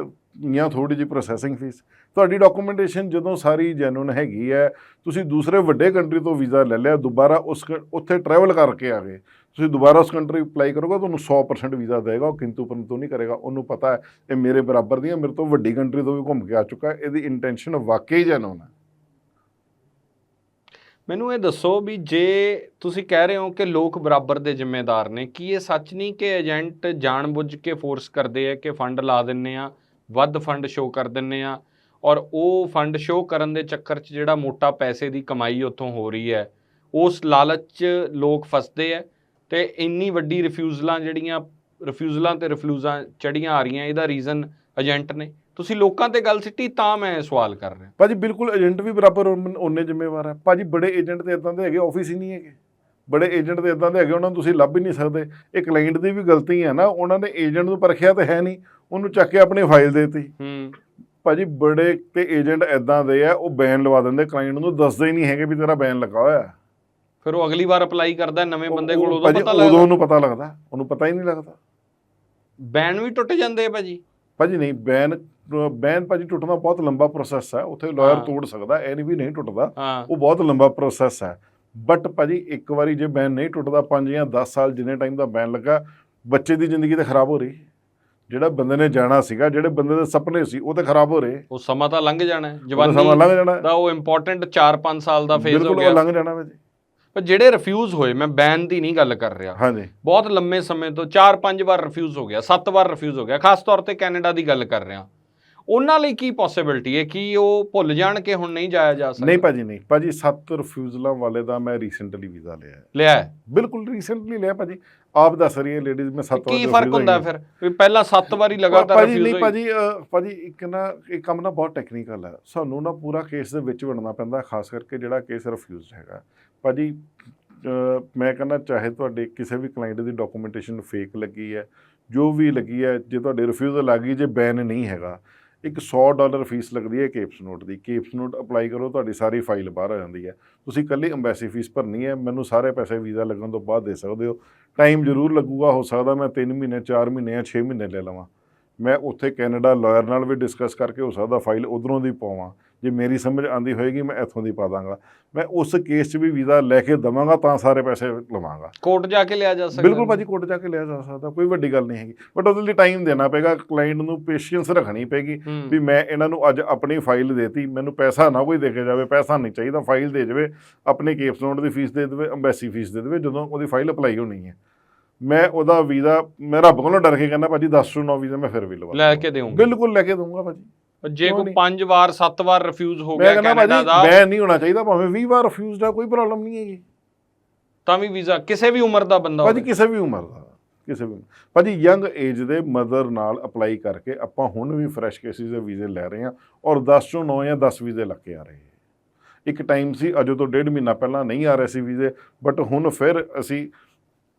A: ਜਾਂ ਥੋੜੀ ਜਿਹੀ ਪ੍ਰੋਸੈਸਿੰਗ ਫੀਸ ਤੁਹਾਡੀ ਡਾਕੂਮੈਂਟੇਸ਼ਨ ਜਦੋਂ ਸਾਰੀ ਜੈਨੂਨ ਹੈਗੀ ਹੈ, ਤੁਸੀਂ ਦੂਸਰੇ ਵੱਡੇ ਕੰਟਰੀ ਤੋਂ ਵੀਜ਼ਾ ਲੈ ਲਿਆ, ਦੁਬਾਰਾ ਉਸ ਕ- ਉੱਥੇ ਟਰੈਵਲ ਕਰਕੇ ਆ ਗਏ। ਤੁਸੀਂ ਦੁਬਾਰਾ ਉਸ ਕੰਟਰੀ ਅਪਲਾਈ ਕਰੋਗੇ, ਤੁਹਾਨੂੰ 100% ਵੀਜ਼ਾ ਦੇਗਾ, ਉਹ ਕਿੰਤੂ ਪਰੰਤੂ ਨਹੀਂ ਕਰੇਗਾ। ਉਹਨੂੰ ਪਤਾ ਹੈ, ਇਹ ਮੇਰੇ ਬਰਾਬਰ ਦੀ ਹੈ ਮੇਰੇ ਤੋਂ ਵੱਡੀ ਕੰਟਰੀ ਤੋਂ ਵੀ ਘੁੰਮ ਕੇ ਆ ਚੁੱਕਾ ਹੈ, ਇਹਦੀ ਇੰਟੈਂਸ਼ਨ ਵਾਕਈ ਜੈਨੂਨ ਹੈ।
B: ਮੈਨੂੰ ਇਹ ਦੱਸੋ ਵੀ ਜੇ ਤੁਸੀਂ ਕਹਿ ਰਹੇ ਹੋ ਕਿ ਲੋਕ ਬਰਾਬਰ ਦੇ ਜ਼ਿੰਮੇਦਾਰ ਨੇ, ਕੀ ਇਹ ਸੱਚ ਨਹੀਂ ਕਿ ਏਜੰਟ ਜਾਣਬੁੱਝ ਕੇ ਫੋਰਸ ਕਰਦੇ ਆ, ਕਿ ਫੰਡ ਲਾ ਦਿੰਨੇ ਆ, ਵੱਧ ਫੰਡ ਸ਼ੋ ਕਰ ਦਿੰਨੇ ਆ ਔਰ ਉਹ ਫੰਡ ਸ਼ੋ ਕਰਨ ਦੇ ਚੱਕਰ 'ਚ ਜਿਹੜਾ ਮੋਟਾ ਪੈਸੇ ਦੀ ਕਮਾਈ ਉੱਥੋਂ ਹੋ ਰਹੀ ਹੈ ਉਸ ਲਾਲਚ 'ਚ ਲੋਕ ਫਸਦੇ ਆ ਤੇ ਇੰਨੀ ਵੱਡੀ ਰਿਫਿਊਜ਼ਲਾਂ ਜਿਹੜੀਆਂ ਰਿਫਿਊਜ਼ਲਾਂ ਤੇ ਰਿਫਲੂਜ਼ਾਂ ਚੜੀਆਂ ਆ ਰਹੀਆਂ ਇਹਦਾ ਰੀਜ਼ਨ ਏਜੰਟ ਨੇ। ਤੁਸੀਂ ਲੋਕਾਂ ਤੇ ਗੱਲ ਸਿੱਟੀ ਤਾਂ ਮੈਂ ਸਵਾਲ ਕਰ ਰਿਹਾ।
A: ਭਾਜੀ ਬਿਲਕੁਲ ਏਜੰਟ ਵੀ ਬਰਾਬਰ ਉਨੇ ਜ਼ਿੰਮੇਵਾਰ ਹੈ। ਭਾਜੀ ਬੜੇ ਏਜੰਟ ਤੇ ਇਦਾਂ ਦੇ ਹੈਗੇ ਆਫਿਸ ਹੀ ਨਹੀਂ ਹੈਗੇ। ਬੜੇ ਏਜੰਟ ਤੇ ਇਦਾਂ ਦੇ ਹੈਗੇ ਉਹਨਾਂ ਨੂੰ ਤੁਸੀਂ ਲੱਭ ਹੀ ਨਹੀਂ ਸਕਦੇ। ਇਹ ਕਲਾਇੰਟ ਦੀ ਵੀ ਗਲਤੀ ਹੈ ਨਾ ਉਹਨਾਂ ਨੇ ਏਜੰਟ ਨੂੰ ਪਰਖਿਆ ਤੇ ਹੈ ਨਹੀਂ ਉਹਨੂੰ ਚੱਕ ਕੇ ਆਪਣੀ ਫਾਈਲ ਦੇਤੀ।
B: ਹੂੰ।
A: ਭਾਜੀ ਬੜੇ ਤੇ ਏਜੰਟ ਇਦਾਂ ਦੇ ਆ ਉਹ ਬੈਨ ਲਵਾ ਦਿੰਦੇ ਕਲਾਇੰਟ ਨੂੰ ਦੱਸਦੇ ਹੀ ਨਹੀਂ ਹੈਗੇ ਵੀ ਤੇਰਾ ਬੈਨ ਲੱਗਾ ਹੋਇਆ। ਹੈ।
B: ਫਿਰ ਉਹ ਅਗਲੀ ਵਾਰ ਅਪਲਾਈ ਕਰਦਾ ਨਵੇਂ ਬੰਦੇ ਕੋਲ ਉਦੋਂ
A: ਭਾਜੀ
B: ਪਤਾ
A: ਉਦੋਂ
B: ਲੱਗਦਾ
A: ਉਹਨੂੰ ਪਤਾ ਲੱਗਦਾ ਉਹਨੂੰ ਪਤਾ ਹੀ ਨਹੀਂ ਲੱਗਦਾ।
B: ਬੈਨ ਵੀ ਟੁੱਟ ਜਾਂਦੇ ਆ ਭਾਜੀ।
A: ਭਾਜੀ ਨਹੀਂ ਬੈਨ ਬੈਨ ਭਾਜੀ ਟੁੱਟਣਾ ਬਹੁਤ ਲੰਬਾ ਪ੍ਰੋਸੈਸ ਹੈ ਉੱਥੇ ਲਾਇਰ
B: ਹਾਂ।
A: ਤੋੜ ਸਕਦਾ ਇਹ ਨਹੀਂ ਵੀ ਨਹੀਂ ਟੁੱਟਦਾ
B: ਹਾਂ।
A: ਉਹ ਬਹੁਤ ਲੰਬਾ ਪ੍ਰੋਸੈਸ ਹੈ। ਬਟ ਭਾਜੀ ਇੱਕ ਵਾਰੀ ਜੇ ਬੈਨ ਨਹੀਂ ਟੁੱਟਦਾ 5 ਜਾਂ 10 ਸਾਲ ਜਿੰਨੇ ਟਾਈਮ ਦਾ ਬੈਨ ਲੱਗਾ ਬੱਚੇ ਦੀ ਜ਼ਿੰਦਗੀ ਤਾਂ ਖਰਾਬ ਹੋ ਰਹੀ। ਜਿਹੜਾ ਬੰਦੇ ਨੇ ਜਾਣਾ ਸੀਗਾ ਜਿਹੜੇ ਬੰਦੇ ਦੇ ਸੁਪਨੇ ਸੀ ਉਹ ਤਾਂ ਖਰਾਬ ਹੋ ਰਹੇ।
B: ਉਹ ਸਮਾਂ ਤਾਂ ਲੰਘ ਜਾਣਾ ਹੈ। ਜਵਾਨੀ ਦਾ ਉਹ ਇੰਪੋਰਟੈਂਟ 4-5 ਸਾਲ ਦਾ ਫੇਜ਼ ਹੋ
A: ਬਿਲਕੁਲ
B: ਗਿਆ।
A: ਲੰਘ ਜਾਣਾ ਭਾਜੀ
B: ਪਰ ਜਿਹੜੇ ਰਿਫਿਊਜ਼ ਹੋਏ ਮੈਂ ਬੈਨ ਦੀ ਨਹੀਂ ਗੱਲ ਕਰ ਰਿਹਾ।
A: ਹਾਂਜੀ।
B: ਬਹੁਤ ਲੰਮੇ ਸਮੇਂ ਤੋਂ 4-5 ਵਾਰ ਰਿਫਿਊਜ਼ ਹੋ ਗਿਆ 7 ਵਾਰ ਰਿਫਿਊਜ਼ ਹੋ ਗਿਆ। ਖਾਸ ਤੌਰ ਤੇ ਕੈਨੇਡਾ ਦੀ ਗੱਲ ਕਰ ਰਿਹਾ। ਉਹਨਾਂ ਲਈ ਕੀ ਪੋਸਿਬਿਲਿਟੀ ਹੈ ਕਿ ਉਹ ਭੁੱਲ ਜਾਣ ਕਿ ਹੁਣ ਨਹੀਂ ਜਾਇਆ ਜਾ ਸਕਦਾ?
A: ਨਹੀਂ ਭਾਜੀ ਨਹੀਂ। ਭਾਜੀ ਸੱਤ ਰਿਫਿਊਜ਼ਲਾਂ ਵਾਲੇ ਦਾ ਮੈਂ ਰੀਸੈਂਟਲੀ ਵੀਜ਼ਾ ਲਿਆ ਹੈ।
B: ਲਿਆ ਹੈ।
A: ਬਿਲਕੁਲ ਰੀਸੈਂਟਲੀ ਲਿਆ ਭਾਜੀ। ਆਪ ਦੱਸ ਰਹੀ ਹੈ ਲੇਡੀਜ਼ ਮੈਂ ਸੱਤ ਵਾਰ
B: ਕੀ ਫ਼ਰਕ ਹੁੰਦਾ ਫਿਰ? ਵੀ ਪਹਿਲਾਂ 7 ਵਾਰੀ ਲਗਾਤਾਰ ਰਿਫਿਊਜ਼
A: ਨਹੀਂ
B: ਹੋਈ।
A: ਭਾਜੀ ਭਾਜੀ ਇੱਕ ਨਾ ਇਹ ਕੰਮ ਨਾ ਬਹੁਤ ਟੈਕਨੀਕਲ ਹੈ। ਸਾਨੂੰ ਨਾ ਪੂਰਾ ਕੇਸ ਦੇ ਵਿੱਚ ਵੜਨਾ ਪੈਂਦਾ ਖਾਸ ਕਰਕੇ ਜਿਹੜਾ ਕੇਸ ਰਿਫਿਊਜ਼ਡ ਹੈਗਾ। ਭਾਜੀ ਮੈਂ ਕਹਿੰਦਾ ਚਾਹੇ ਤੁਹਾਡੇ ਕਿਸੇ ਵੀ ਕਲਾਇੰਟ ਦੀ ਡਾਕੂਮੈਂਟੇਸ਼ਨ ਫੇਕ ਲੱਗੀ ਹੈ ਜੋ ਵੀ ਲੱਗੀ ਹੈ ਜੇ ਤੁਹਾਡੇ ਰਿਫਿਊਜ਼ਲ ਆ ਗਈ ਜੇ ਬੈਨ ਨਹੀਂ ਹੈਗਾ ਇੱਕ 100 ਡਾਲਰ ਫੀਸ ਲੱਗਦੀ ਹੈ ਕੇਪਸ ਨੋਟ ਦੀ। ਕੇਪਸ ਨੋਟ ਅਪਲਾਈ ਕਰੋ, ਤੁਹਾਡੀ ਸਾਰੀ ਫਾਈਲ ਬਾਹਰ ਆ ਜਾਂਦੀ ਹੈ। ਤੁਸੀਂ ਇਕੱਲੀ ਐਮਬੈਸੀ ਫੀਸ ਭਰਨੀ ਹੈ, ਮੈਨੂੰ ਸਾਰੇ ਪੈਸੇ ਵੀਜ਼ਾ ਲੱਗਣ ਤੋਂ ਬਾਅਦ ਦੇ ਸਕਦੇ ਹੋ। ਟਾਈਮ ਜ਼ਰੂਰ ਲੱਗੂਗਾ, ਹੋ ਸਕਦਾ ਮੈਂ 3 ਮਹੀਨੇ 4 ਮਹੀਨੇ ਜਾਂ 6 ਮਹੀਨੇ ਲੈ ਲਵਾਂ। ਮੈਂ ਉੱਥੇ ਕੈਨੇਡਾ ਲਾਇਰ ਨਾਲ ਵੀ ਡਿਸਕਸ ਕਰਕੇ ਹੋ ਸਕਦਾ ਫਾਈਲ ਉਧਰੋਂ ਦੀ ਪਾਵਾਂ। ਜੇ ਮੇਰੀ ਸਮਝ ਆਂਦੀ ਹੋਏਗੀ ਮੈਂ ਇੱਥੋਂ ਦੀ ਪਾ ਦਾਂਗਾ। ਮੈਂ ਉਸ ਕੇਸ 'ਚ ਵੀ ਵੀਜ਼ਾ ਲੈ ਕੇ ਦਵਾਂਗਾ ਤਾਂ ਸਾਰੇ ਪੈਸੇ ਲਵਾਂਗਾ।
B: ਕੋਰਟ ਜਾ ਕੇ ਲਿਆ ਜਾ ਸਕਦਾ।
A: ਬਿਲਕੁਲ ਭਾਜੀ ਕੋਰਟ ਜਾ ਕੇ ਲਿਆ ਜਾ ਸਕਦਾ ਕੋਈ ਵੱਡੀ ਗੱਲ ਨਹੀਂ ਹੈਗੀ। ਬਟ ਉਹਦੇ ਲਈ ਟਾਈਮ ਦੇਣਾ ਪਏਗਾ ਕਲਾਇੰਟ ਨੂੰ ਪੇਸ਼ੈਂਸ ਰੱਖਣੀ
B: ਹੂੰ।
A: ਵੀ ਮੈਂ ਇਹਨਾਂ ਨੂੰ ਅੱਜ ਆਪਣੀ ਫਾਈਲ ਦੇਤੀ ਮੈਨੂੰ ਪੈਸਾ ਨਾ ਕੋਈ ਦੇ ਕੇ ਜਾਵੇ ਪੈਸਾ ਨਹੀਂ ਚਾਹੀਦਾ ਫਾਈਲ ਦੇ ਜਾਵੇ ਆਪਣੀ ਕੇਸ ਨੋਟ ਦੀ ਫੀਸ ਦੇ ਦੇਵੇ ਅੰਬੈਸੀ ਫੀਸ ਦੇ ਦੇਵੇ ਜਦੋਂ ਉਹਦੀ ਫਾਈਲ ਅਪਲਾਈ ਹੋਣੀ ਹੈ। ਮੈਂ ਉਹਦਾ ਵੀਜ਼ਾ ਮੈਂ ਰੱਬ ਕੋਲੋਂ ਡਰ ਕੇ ਕਹਿੰਦਾ ਭਾਜੀ 10 ਤੋਂ 9 ਵੀਜ਼ਾ ਮੈਂ ਫਿਰ ਵੀ ਲਵਾ
B: ਲੈ ਕੇ ਦੇਵਾਂਗੇ
A: ਬਿਲਕੁਲ ਲੈ ਕੇ ਦਊਂਗਾ ਭਾਜੀ।
B: ਜੇ ਕੋਈ
A: ਨਹੀਂ?
B: ਪੰਜ ਵਾਰ ਸੱਤ ਵਾਰ ਰਿਫਿਊਜ਼ ਹੋ ਗਿਆ ਕੈਨੇਡਾ ਦਾ
A: ਮੈਂ ਨਹੀਂ ਹੋਣਾ ਚਾਹੀਦਾ ਭਾਵੇਂ 20 ਵਾਰ ਰਿਫਿਊਜ਼ਡ ਆ ਕੋਈ ਪ੍ਰੋਬਲਮ ਨਹੀਂ ਹੈਗੀ।
B: ਤਾਂ ਵੀ ਵੀਜ਼ਾ ਕਿਸੇ ਵੀ ਉਮਰ ਦਾ ਬੰਦਾ
A: ਭਾਜੀ ਕਿਸੇ ਵੀ ਉਮਰ ਦਾ ਕਿਸੇ ਵੀ ਭਾਜੀ ਯੰਗ ਏਜ ਦੇ ਮਦਰ ਨਾਲ ਅਪਲਾਈ ਕਰਕੇ ਆਪਾਂ ਹੁਣ ਵੀ ਫਰੈਸ਼ ਕੇਸਿਸ ਦੇ ਵੀਜ਼ੇ ਲੈ ਰਹੇ ਹਾਂ ਔਰ 10 ਤੋਂ 9 ਜਾਂ 10 ਵੀਜ਼ੇ ਲੱਗ ਕੇ ਆ ਰਹੇ ਇੱਕ ਟਾਈਮ ਸੀ ਅਜੇ ਤੋਂ ਡੇਢ ਮਹੀਨਾ ਪਹਿਲਾਂ ਨਹੀਂ ਆ ਰਹੇ ਸੀ ਵੀਜ਼ੇ ਬਟ ਹੁਣ ਫਿਰ ਅਸੀਂ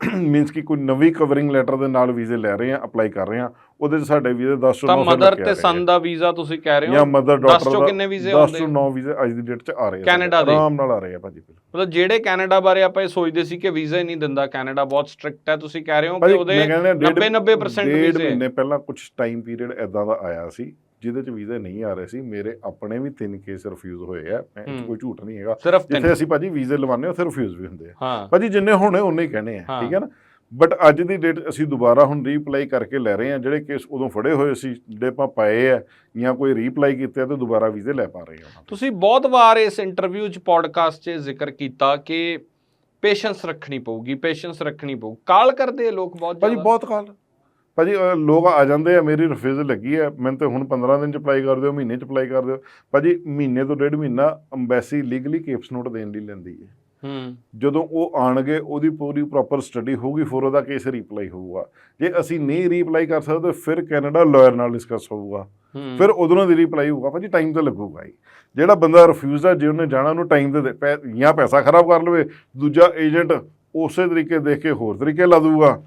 A: ਮੀਨਸ ਕਿ ਕੋਈ ਨਵੀਂ ਕਵਰਿੰਗ ਲੈਟਰ ਦੇ ਨਾਲ ਵੀਜ਼ੇ ਲੈ ਰਹੇ ਹਾਂ ਅਪਲਾਈ ਕਰ ਰਹੇ ਹਾਂ ਉਹਦੇ 'ਚ ਸਾਡੇ ਵੀਜ਼ੇ 10 ਤੋਂ
B: ਤਾਂ
A: 9
B: ਮਦਰ ਤੇ ਸਨ ਦਾ ਵੀਜ਼ਾ ਤੁਸੀਂ ਕਹਿ ਰਹੇ
A: ਜਾਂ
B: ਹੋ
A: ਮਦਰ
B: 10
A: ਡਾਟਰ ਦਾ
B: ਕਿੰਨੇ ਵੀਜ਼ੇ
A: 10
B: ਆਉਂਦੇ
A: ਤੋਂ 9 ਵੀਜ਼ੇ ਅੱਜ ਦੀ ਡੇਟ 'ਚ ਆ ਰਹੇ ਆ
B: ਕੈਨੇਡਾ ਦੇ?
A: ਆਰਾਮ ਨਾਲ ਆ ਰਹੇ ਆ ਭਾਜੀ
B: ਮਤਲਬ ਜਿਹੜੇ ਕੈਨੇਡਾ ਬਾਰੇ ਆਪਾਂ ਇਹ ਸੋਚਦੇ ਸੀ ਕਿ ਵੀਜ਼ਾ ਹੀ ਨਹੀਂ ਦਿੰਦਾ ਕੈਨੇਡਾ ਬਹੁਤ ਸਟ੍ਰਿਕਟ ਹੈ ਤੁਸੀਂ ਕਹਿ ਰਹੇ ਹੋ ਕਿ ਉਹਦੇ
A: ਮੈਂ ਕਹਿੰਦਾ
B: 90 90%
A: ਡੇਢ
B: ਵੀਜ਼ੇ
A: ਮਹੀਨੇ ਪਹਿਲਾਂ ਕੁਝ ਟਾਈਮ ਪੀਰੀਅਡ ਐਦਾਂ ਦਾ ਆਇਆ ਸੀ ਜਿਹਦੇ ਚ ਵੀਜ਼ੇ ਨਹੀਂ ਆ ਰਹੇ ਸੀ ਮੇਰੇ ਆਪਣੇ ਵੀ ਤਿੰਨ ਕੇਸ ਰਿਫਿਊਜ਼ ਹੋਏ ਆ ਮੈਂ ਇਹ 'ਚ
B: ਹੂੰ।
A: ਕੋਈ ਝੂਠ ਨਹੀਂ ਹੈਗਾ।
B: ਸਿਰਫ
A: ਜਿੱਥੇ ਅਸੀਂ ਭਾਜੀ ਵੀਜ਼ੇ ਲਵਾਉਂਦੇ ਉੱਥੇ ਰਿਫਿਊਜ਼ ਵੀ ਹੁੰਦੇ ਆ।
B: ਹਾਂ।
A: ਭਾਜੀ ਜਿੰਨੇ ਹੋਣੇ ਉਨੇ ਹੀ ਕਹਿਣੇ ਆ
B: ਹਾਂ।
A: ਠੀਕ ਹੈ ਨਾ? ਬਟ ਅੱਜ ਦੀ ਡੇਟ ਅਸੀਂ ਦੁਬਾਰਾ ਹੁਣ ਰੀਅਪਲਾਈ ਕਰਕੇ ਲੈ ਰਹੇ ਆ ਜਿਹੜੇ ਕੇਸ ਉਦੋਂ ਫੜੇ ਹੋਏ ਸੀ ਜਿਹੜੇ ਆਪਾਂ ਪਾਏ ਆ ਜਾਂ ਕੋਈ ਰੀਅਪਲਾਈ ਕੀਤੇ ਆ ਤੇ ਦੁਬਾਰਾ ਵੀਜ਼ੇ ਲੈ ਪਾ ਰਹੇ ਆ
B: ਤੁਸੀਂ ਬਹੁਤ ਵਾਰ ਇਸ ਇੰਟਰਵਿਊ 'ਚ ਪੋਡਕਾਸਟ 'ਚ ਜ਼ਿਕਰ ਕੀਤਾ ਕਿ ਪੇਸ਼ੈਂਸ ਰੱਖਣੀ ਪਊਗੀ ਪੇਸ਼ੈਂਸ ਰੱਖਣੀ ਪਊ। ਕਾਲ ਕਰਦੇ ਆ ਲੋਕ ਬਹੁਤ
A: ਭਾਜੀ
B: ਜ਼ਿਆਦਾ।
A: ਬਹੁਤ ਕਾਲ। ਭਾਜੀ ਲੋਕ ਆ ਜਾਂਦੇ ਆ ਮੇਰੀ ਰਿਫਿਊਜ਼ ਲੱਗੀ ਹੈ ਮੈਨੂੰ ਤੇ ਹੁਣ 15 ਦਿਨ ਚ ਅਪਲਾਈ ਕਰ ਦਿਓ ਮਹੀਨੇ ਚ ਅਪਲਾਈ ਕਰ ਦਿਓ। ਭਾਜੀ ਮਹੀਨੇ ਤੋਂ ਡੇਢ ਮਹੀਨਾ ਅੰਬੈਸੀ ਲੀਗਲੀ ਕੇਪਸ ਨੋਟ ਦੇਣ ਲਈ ਲੈਂਦੀ ਹੈ।
B: ਹੂੰ।
A: ਜਦੋਂ ਉਹ ਆਣਗੇ ਉਹਦੀ ਪੂਰੀ ਪ੍ਰੋਪਰ ਸਟੱਡੀ ਹੋਊਗੀ ਫਿਰ ਉਹਦਾ ਕੇਸ ਰੀਪਲਾਈ ਹੋਊਗਾ। ਜੇ ਅਸੀਂ ਨਹੀਂ ਰੀਪਲਾਈ ਕਰ ਸਕਦੇ ਫਿਰ ਕੈਨੇਡਾ ਲਾਇਰ ਨਾਲ ਡਿਸਕਸ ਹੋਊਗਾ। ਫਿਰ ਉਧਰੋਂ ਦੀ ਰੀਪਲਾਈ ਹੋਊਗਾ। ਭਾਜੀ ਟਾਈਮ ਤਾਂ ਲੱਗੂਗਾ ਹੀ। ਜਿਹੜਾ ਬੰਦਾ ਰਿਫਿਊਜ਼ ਆ ਜੇ ਉਹਨੇ ਜਾਣਾ ਉਹਨੂੰ ਟਾਈਮ ਤੇ ਦੇ- ਪੈ- ਜਾਂ ਪੈਸਾ ਖਰਾਬ ਕਰ ਲਵੇ ਦੂਜਾ ਏਜੰਟ ਉਸੇ ਤਰੀਕੇ ਦੇਖ ਕੇ ਹੋਰ ਤਰੀਕੇ ਲਾ ਦੂਗਾ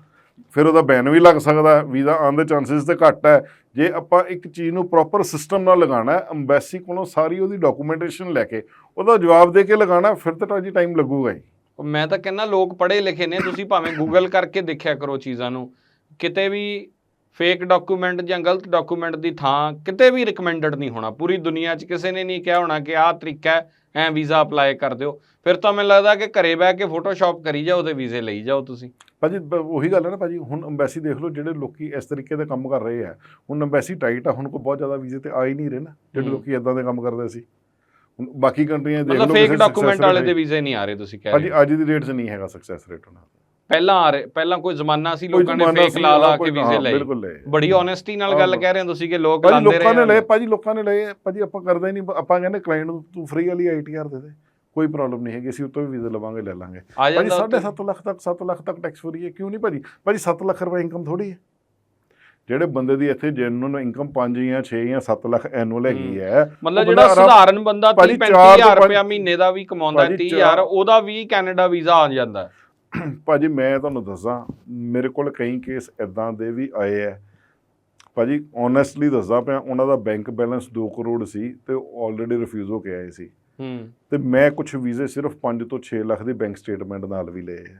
A: ਫਿਰ ਉਹਦਾ ਬੈਨ ਵੀ ਲੱਗ ਸਕਦਾ ਵੀਜ਼ਾ ਆਉਣ ਦੇ ਚਾਂਸਸ ਤੇ ਘੱਟ ਹੈ। ਜੇ ਆਪਾਂ ਇੱਕ ਚੀਜ਼ ਨੂੰ ਪ੍ਰੋਪਰ ਸਿਸਟਮ ਨਾਲ ਲਗਾਉਣਾ ਹੈ ਅੰਬੈਸੀ ਕੋਲੋਂ ਸਾਰੀ ਉਹਦੀ ਡਾਕੂਮੈਂਟੇਸ਼ਨ ਲੈ ਕੇ ਉਹਦਾ ਜਵਾਬ ਦੇ ਕੇ ਲਗਾਉਣਾ ਫਿਰ ਤਾਂ ਜੀ ਟਾਈਮ ਲੱਗੂਗਾ ਹੀ
B: ਮੈਂ ਤਾਂ ਕਹਿੰਦਾ ਲੋਕ ਪੜ੍ਹੇ ਲਿਖੇ ਨੇ, ਤੁਸੀਂ ਭਾਵੇਂ ਗੂਗਲ ਕਰਕੇ ਦੇਖਿਆ ਕਰੋ ਚੀਜ਼ਾਂ ਨੂੰ। ਕਿਤੇ ਵੀ ਫੇਕ ਡਾਕੂਮੈਂਟ ਜਾਂ ਗਲਤ ਡਾਕੂਮੈਂਟ ਦੀ ਥਾਂ ਕਿਤੇ ਵੀ ਰეკਮੈਂਡਡ ਨਹੀਂ ਹੋਣਾ। ਪੂਰੀ ਦੁਨੀਆ 'ਚ ਕਿਸੇ ਨੇ ਨਹੀਂ ਕਿਹਾ ਹੋਣਾ ਕਿ ਆਹ ਤਰੀਕਾ ਹੈ ਐ ਵੀਜ਼ਾ ਅਪਲਾਈ ਕਰ ਦਿਓ। ਫਿਰ ਤਾਂ ਮੈਨੂੰ ਲੱਗਦਾ ਕਿ ਘਰੇ ਬਹਿ ਕੇ ਫੋਟੋਸ਼ਾਪ ਕਰੀ ਜਾਓ ਤੇ ਵੀਜ਼ੇ ਲਈ ਜਾਓ ਤੁਸੀਂ।
A: ਭਾਜੀ ਉਹੀ ਗੱਲ ਹੈ ਨਾ ਭਾਜੀ ਹੁਣ ਅੰਬੈਸੀ ਦੇਖ ਲਓ ਜਿਹੜੇ ਲੋਕੀ ਇਸ ਤਰੀਕੇ ਦੇ ਕੰਮ ਕਰ ਰਹੇ ਆ। ਹੁਣ ਅੰਬੈਸੀ ਟਾਈਟ ਆ ਹੁਣ ਕੋ ਬਹੁਤ ਜ਼ਿਆਦਾ ਵੀਜ਼ੇ ਤੇ ਆ ਹੀ ਨਹੀਂ ਰਹੇ ਨਾ ਜਿਹੜੇ। ਲੋਕੀ ਇਦਾਂ ਦੇ ਕੰਮ ਕਰਦੇ ਸੀ। ਹੁਣ ਬਾਕੀ ਕੰਟਰੀਆਂ ਦੇਖ ਲਓ
B: ਫੇਕ ਡਾਕੂਮੈਂਟ ਵਾਲੇ ਦੇ ਵੀਜ਼ੇ ਨਹੀਂ ਆ ਰਹੇ ਤੁਸੀਂ ਕਹਿ
A: ਭਾਜੀ
B: ਰਹੇ।
A: ਅੱਜ ਦੀ 'ਚ ਨਹੀਂ ਹੈਗਾ ਸਕਸੈਸ ਰੇਟ ਉਹਨਾਂ ਦਾ।
B: ਪਹਿਲਾਂ ਆ ਰਹੇ ਪਹਿਲਾਂ ਕੋਈ ਜ਼ਮਾਨਾ ਸੀ ਲੋਕਾਂ ਨੇ ਫੇਕ ਲਾ ਲਾ ਕੇ ਵੀਜ਼ੇ ਲਏ। ਬੜੀ ਓਨੈਸਟੀ ਨਾਲ ਗੱਲ। ਕਹਿ ਰਹੇ ਹੋ ਤੁਸੀਂ ਕਿ ਲੋਕ ਲਾਉਂਦੇ
A: ਲੋਕਾਂ ਨੇ
B: ਰਹੇ
A: ਲਏ। ਭਾਜੀ ਲੋਕਾਂ ਨੇ ਲਏ ਭਾਜੀ ਆਪਾਂ ਕਰਦੇ ਹੀ ਨਹੀਂ ਆਪਾਂ ਕਹਿੰਦੇ ਕਲਾਇੰਟ ਨੂੰ ਤੂੰ ਫ੍ਰੀ ਵਾਲੀ ਆਈਟੀਆਰ ਦੇ ਦੇ ਕੋਈ ਪ੍ਰੋਬਲਮ ਨਹੀਂ ਹੈਗੀ ਅਸੀਂ ਉਤੋਂ ਵੀ ਵੀਜ਼ਾ ਲਵਾਂਗੇ ਲੈ ਲਾਂਗੇ। ਭਾਜੀ
B: ਜਾਂਦਾ
A: 7.5 ਲੱਖ ਤੱਕ 7 ਲੱਖ ਤੱਕ ਟੈਕਸ ਫਰੀ ਹੈ ਕਿਉਂ ਨਹੀਂ ਭਾਜੀ? ਭਾਜੀ 7 ਲੱਖ ਰੁਪਏ ਇਨਕਮ ਥੋੜੀ ਹੈ। ਜਿਹੜੇ ਬੰਦੇ ਦੀ ਇੱਥੇ ਜੈਨੂਨ ਇਨਕਮ 5 ਜਾਂ 6 ਜਾਂ 7 ਲੱਖ ਐਨੂਅਲ ਹੈਗੀ ਹੈ।
B: ਮਤਲਬ ਜਿਹੜਾ ਸਧਾਰਨ ਬੰਦਾ 30
A: ਭਾਜੀ
B: 35000
A: ਚਾਰ ਤੋਂ ਪੰਜ-
B: ਰੁਪਇਆ ਮਹੀਨੇ ਦਾ ਵੀ ਕਮਾਉਂਦਾ ਹੈ
A: ਭਾਜੀ
B: 30000
A: ਚਾਰ-
B: ਉਹਦਾ ਵੀ ਕੈਨੇਡਾ ਵੀਜ਼ਾ ਆ ਜਾਂਦਾ ਹੈ।
A: ਭਾਜੀ ਮੈਂ ਤੁਹਾਨੂੰ ਦੱਸਾਂ ਮੇਰੇ ਕੋਲ ਕਈ ਕੇਸ ਇਦਾਂ ਦੇ ਵੀ ਆਏ ਆ। ਭਾਜੀ ਓਨੈਸਟਲੀ ਦੱਸਦਾ ਪਿਆ ਉਹਨਾਂ ਦਾ ਬੈਂਕ ਬੈਲੈਂਸ 2 ਕਰੋੜ ਸੀ ਤੇ ਆਲਰੇਡੀ ਰਿਫਿਊਜ਼ ਹੋ ਕੇ ਆਏ ਸੀ।
B: ਹੂੰ।
A: ਤੇ ਮੈਂ ਕੁਝ ਵੀਜ਼ੇ ਸਿਰਫ 5 ਤੋਂ 6 ਲੱਖ ਦੀ ਬੈਂਕ ਸਟੇਟਮੈਂਟ ਨਾਲ ਵੀ ਲਏ ਆ।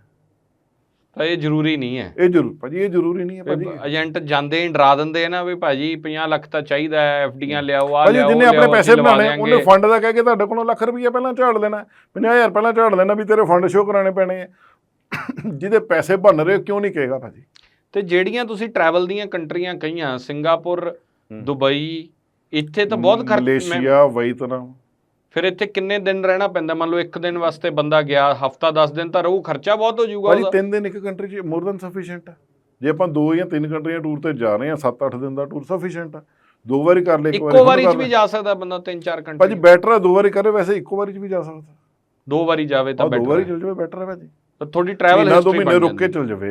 B: ਤਾਂ ਇਹ ਜ਼ਰੂਰੀ ਨਹੀਂ ਹੈ।
A: ਇਹ ਜ਼ਰੂਰ ਭਾਜੀ ਇਹ ਜ਼ਰੂਰੀ ਨਹੀਂ ਹੈ ਭਾਜੀ।
B: ਏਜੰਟ ਜਾਂਦੇ ਹੀ ਡਰਾ ਦਿੰਦੇ ਆ ਨਾ ਵੀ ਭਾਜੀ 50 ਲੱਖ ਤਾਂ ਚਾਹੀਦਾ ਹੈ ਐਫਡੀਆਂ ਲਿਆਓ ਆ
A: ਭਾਜੀ
B: ਲਿਆਓ
A: ਜਿੰਨੇ
B: ਉਹ
A: ਆਪਣੇ ਪੈਸੇ
B: ਦਿਆਂਗੇ।
A: ਉਹਨੇ ਫੰਡ ਦਾ ਕਹਿ ਕੇ ਤੁਹਾਡੇ ਕੋਲੋਂ ਲੱਖ ਰੁਪਈਆ ਪਹਿਲਾਂ ਝਾੜ ਲੈਣਾ 50000 ਪਹਿਲਾਂ ਝਾੜ ਲੈਣਾ ਵੀ ਤੇਰੇ ਫੰਡ ਸ਼ੋ ਕਰਾਣੇ ਪੈਣੇ ਆ। ਜਿਹਦੇ ਪੈਸੇ ਬਣ ਰਹੇ ਕਿਉਂ ਨਹੀਂ ਕਹੇਗਾ ਭਾਜੀ?
B: ਤੇ ਜਿਹੜੀਆਂ ਤੁਸੀਂ ਟਰੈਵਲ ਦੀਆਂ ਕੰਟਰੀਆਂ ਕਹੀਆਂ ਸਿੰਗਾਪੁਰ। ਦੁਬਈ ਇੱਥੇ ਤਾਂ ਬਹੁਤ ਖਰਚ ਮੈਂ-
A: ਮਲੇਸ਼ੀਆ ਵੀਅਤਨਾਮ
B: ਫਿਰ ਇੱਥੇ ਕਿੰਨੇ ਦਿਨ ਰਹਿਣਾ ਪੈਂਦਾ? ਮੰਨ ਲਓ ਇੱਕ ਦਿਨ ਵਾਸਤੇ ਬੰਦਾ ਗਿਆ ਹਫਤਾ 10 ਦਿਨ ਤਾਂ ਰਹੂ ਖਰਚਾ ਬਹੁਤ ਹੋ ਜਾਊਗਾ
A: ਭਾਜੀ
B: ਉਹਦਾ।
A: ਤਿੰਨ ਦਿਨ ਇੱਕ ਕੰਟਰੀ 'ਚ ਮੋਰ ਦਨ ਸਫੀਸ਼ੀਐਂਟ ਹੈ ਜੇ ਆਪਾਂ ਦੋ ਜਾਂ ਤਿੰਨ ਕੰਟਰੀਆਂ ਟੂਰ ਤੇ ਜਾ ਰਹੇ ਹਾਂ 7-8 ਦਿਨ ਦਾ ਟੂਰ ਸਫੀਸ਼ੀਐਂਟ ਹੈ ਦੋ ਵਾਰੀ ਕਰ ਲੈ ਇੱਕ
B: ਵਾਰੀ ਚ ਵੀ। ਜਾ ਸਕਦਾ ਬੰਦਾ ਤਿੰਨ ਚਾਰ
A: ਭਾਜੀ ਬੈਟਰ ਹੈ ਦੋ ਵਾਰੀ ਕਰੇ ਵੈਸੇ ਇੱਕੋ ਵਾਰੀ 'ਚ ਵੀ ਜਾ ਸਕਦਾ।
B: ਦੋ ਵਾਰੀ ਜਾਵੇ ਤਾਂ
A: ਆ ਦੋ
B: ਬੈਟਰ
A: ਵਾਰੀ ਚਲ ਜਾਵੇ ਬੈਟਰ ਹੈ ਭਾਜੀ।
B: ਤਾਂ ਥੋੜੀ ਟਰੈਵਲ
A: ਮਹੀਨਾ ਦੋ ਮਹੀਨੇ ਰੁਕ ਕੇ ਚਲ ਜਾਵੇ।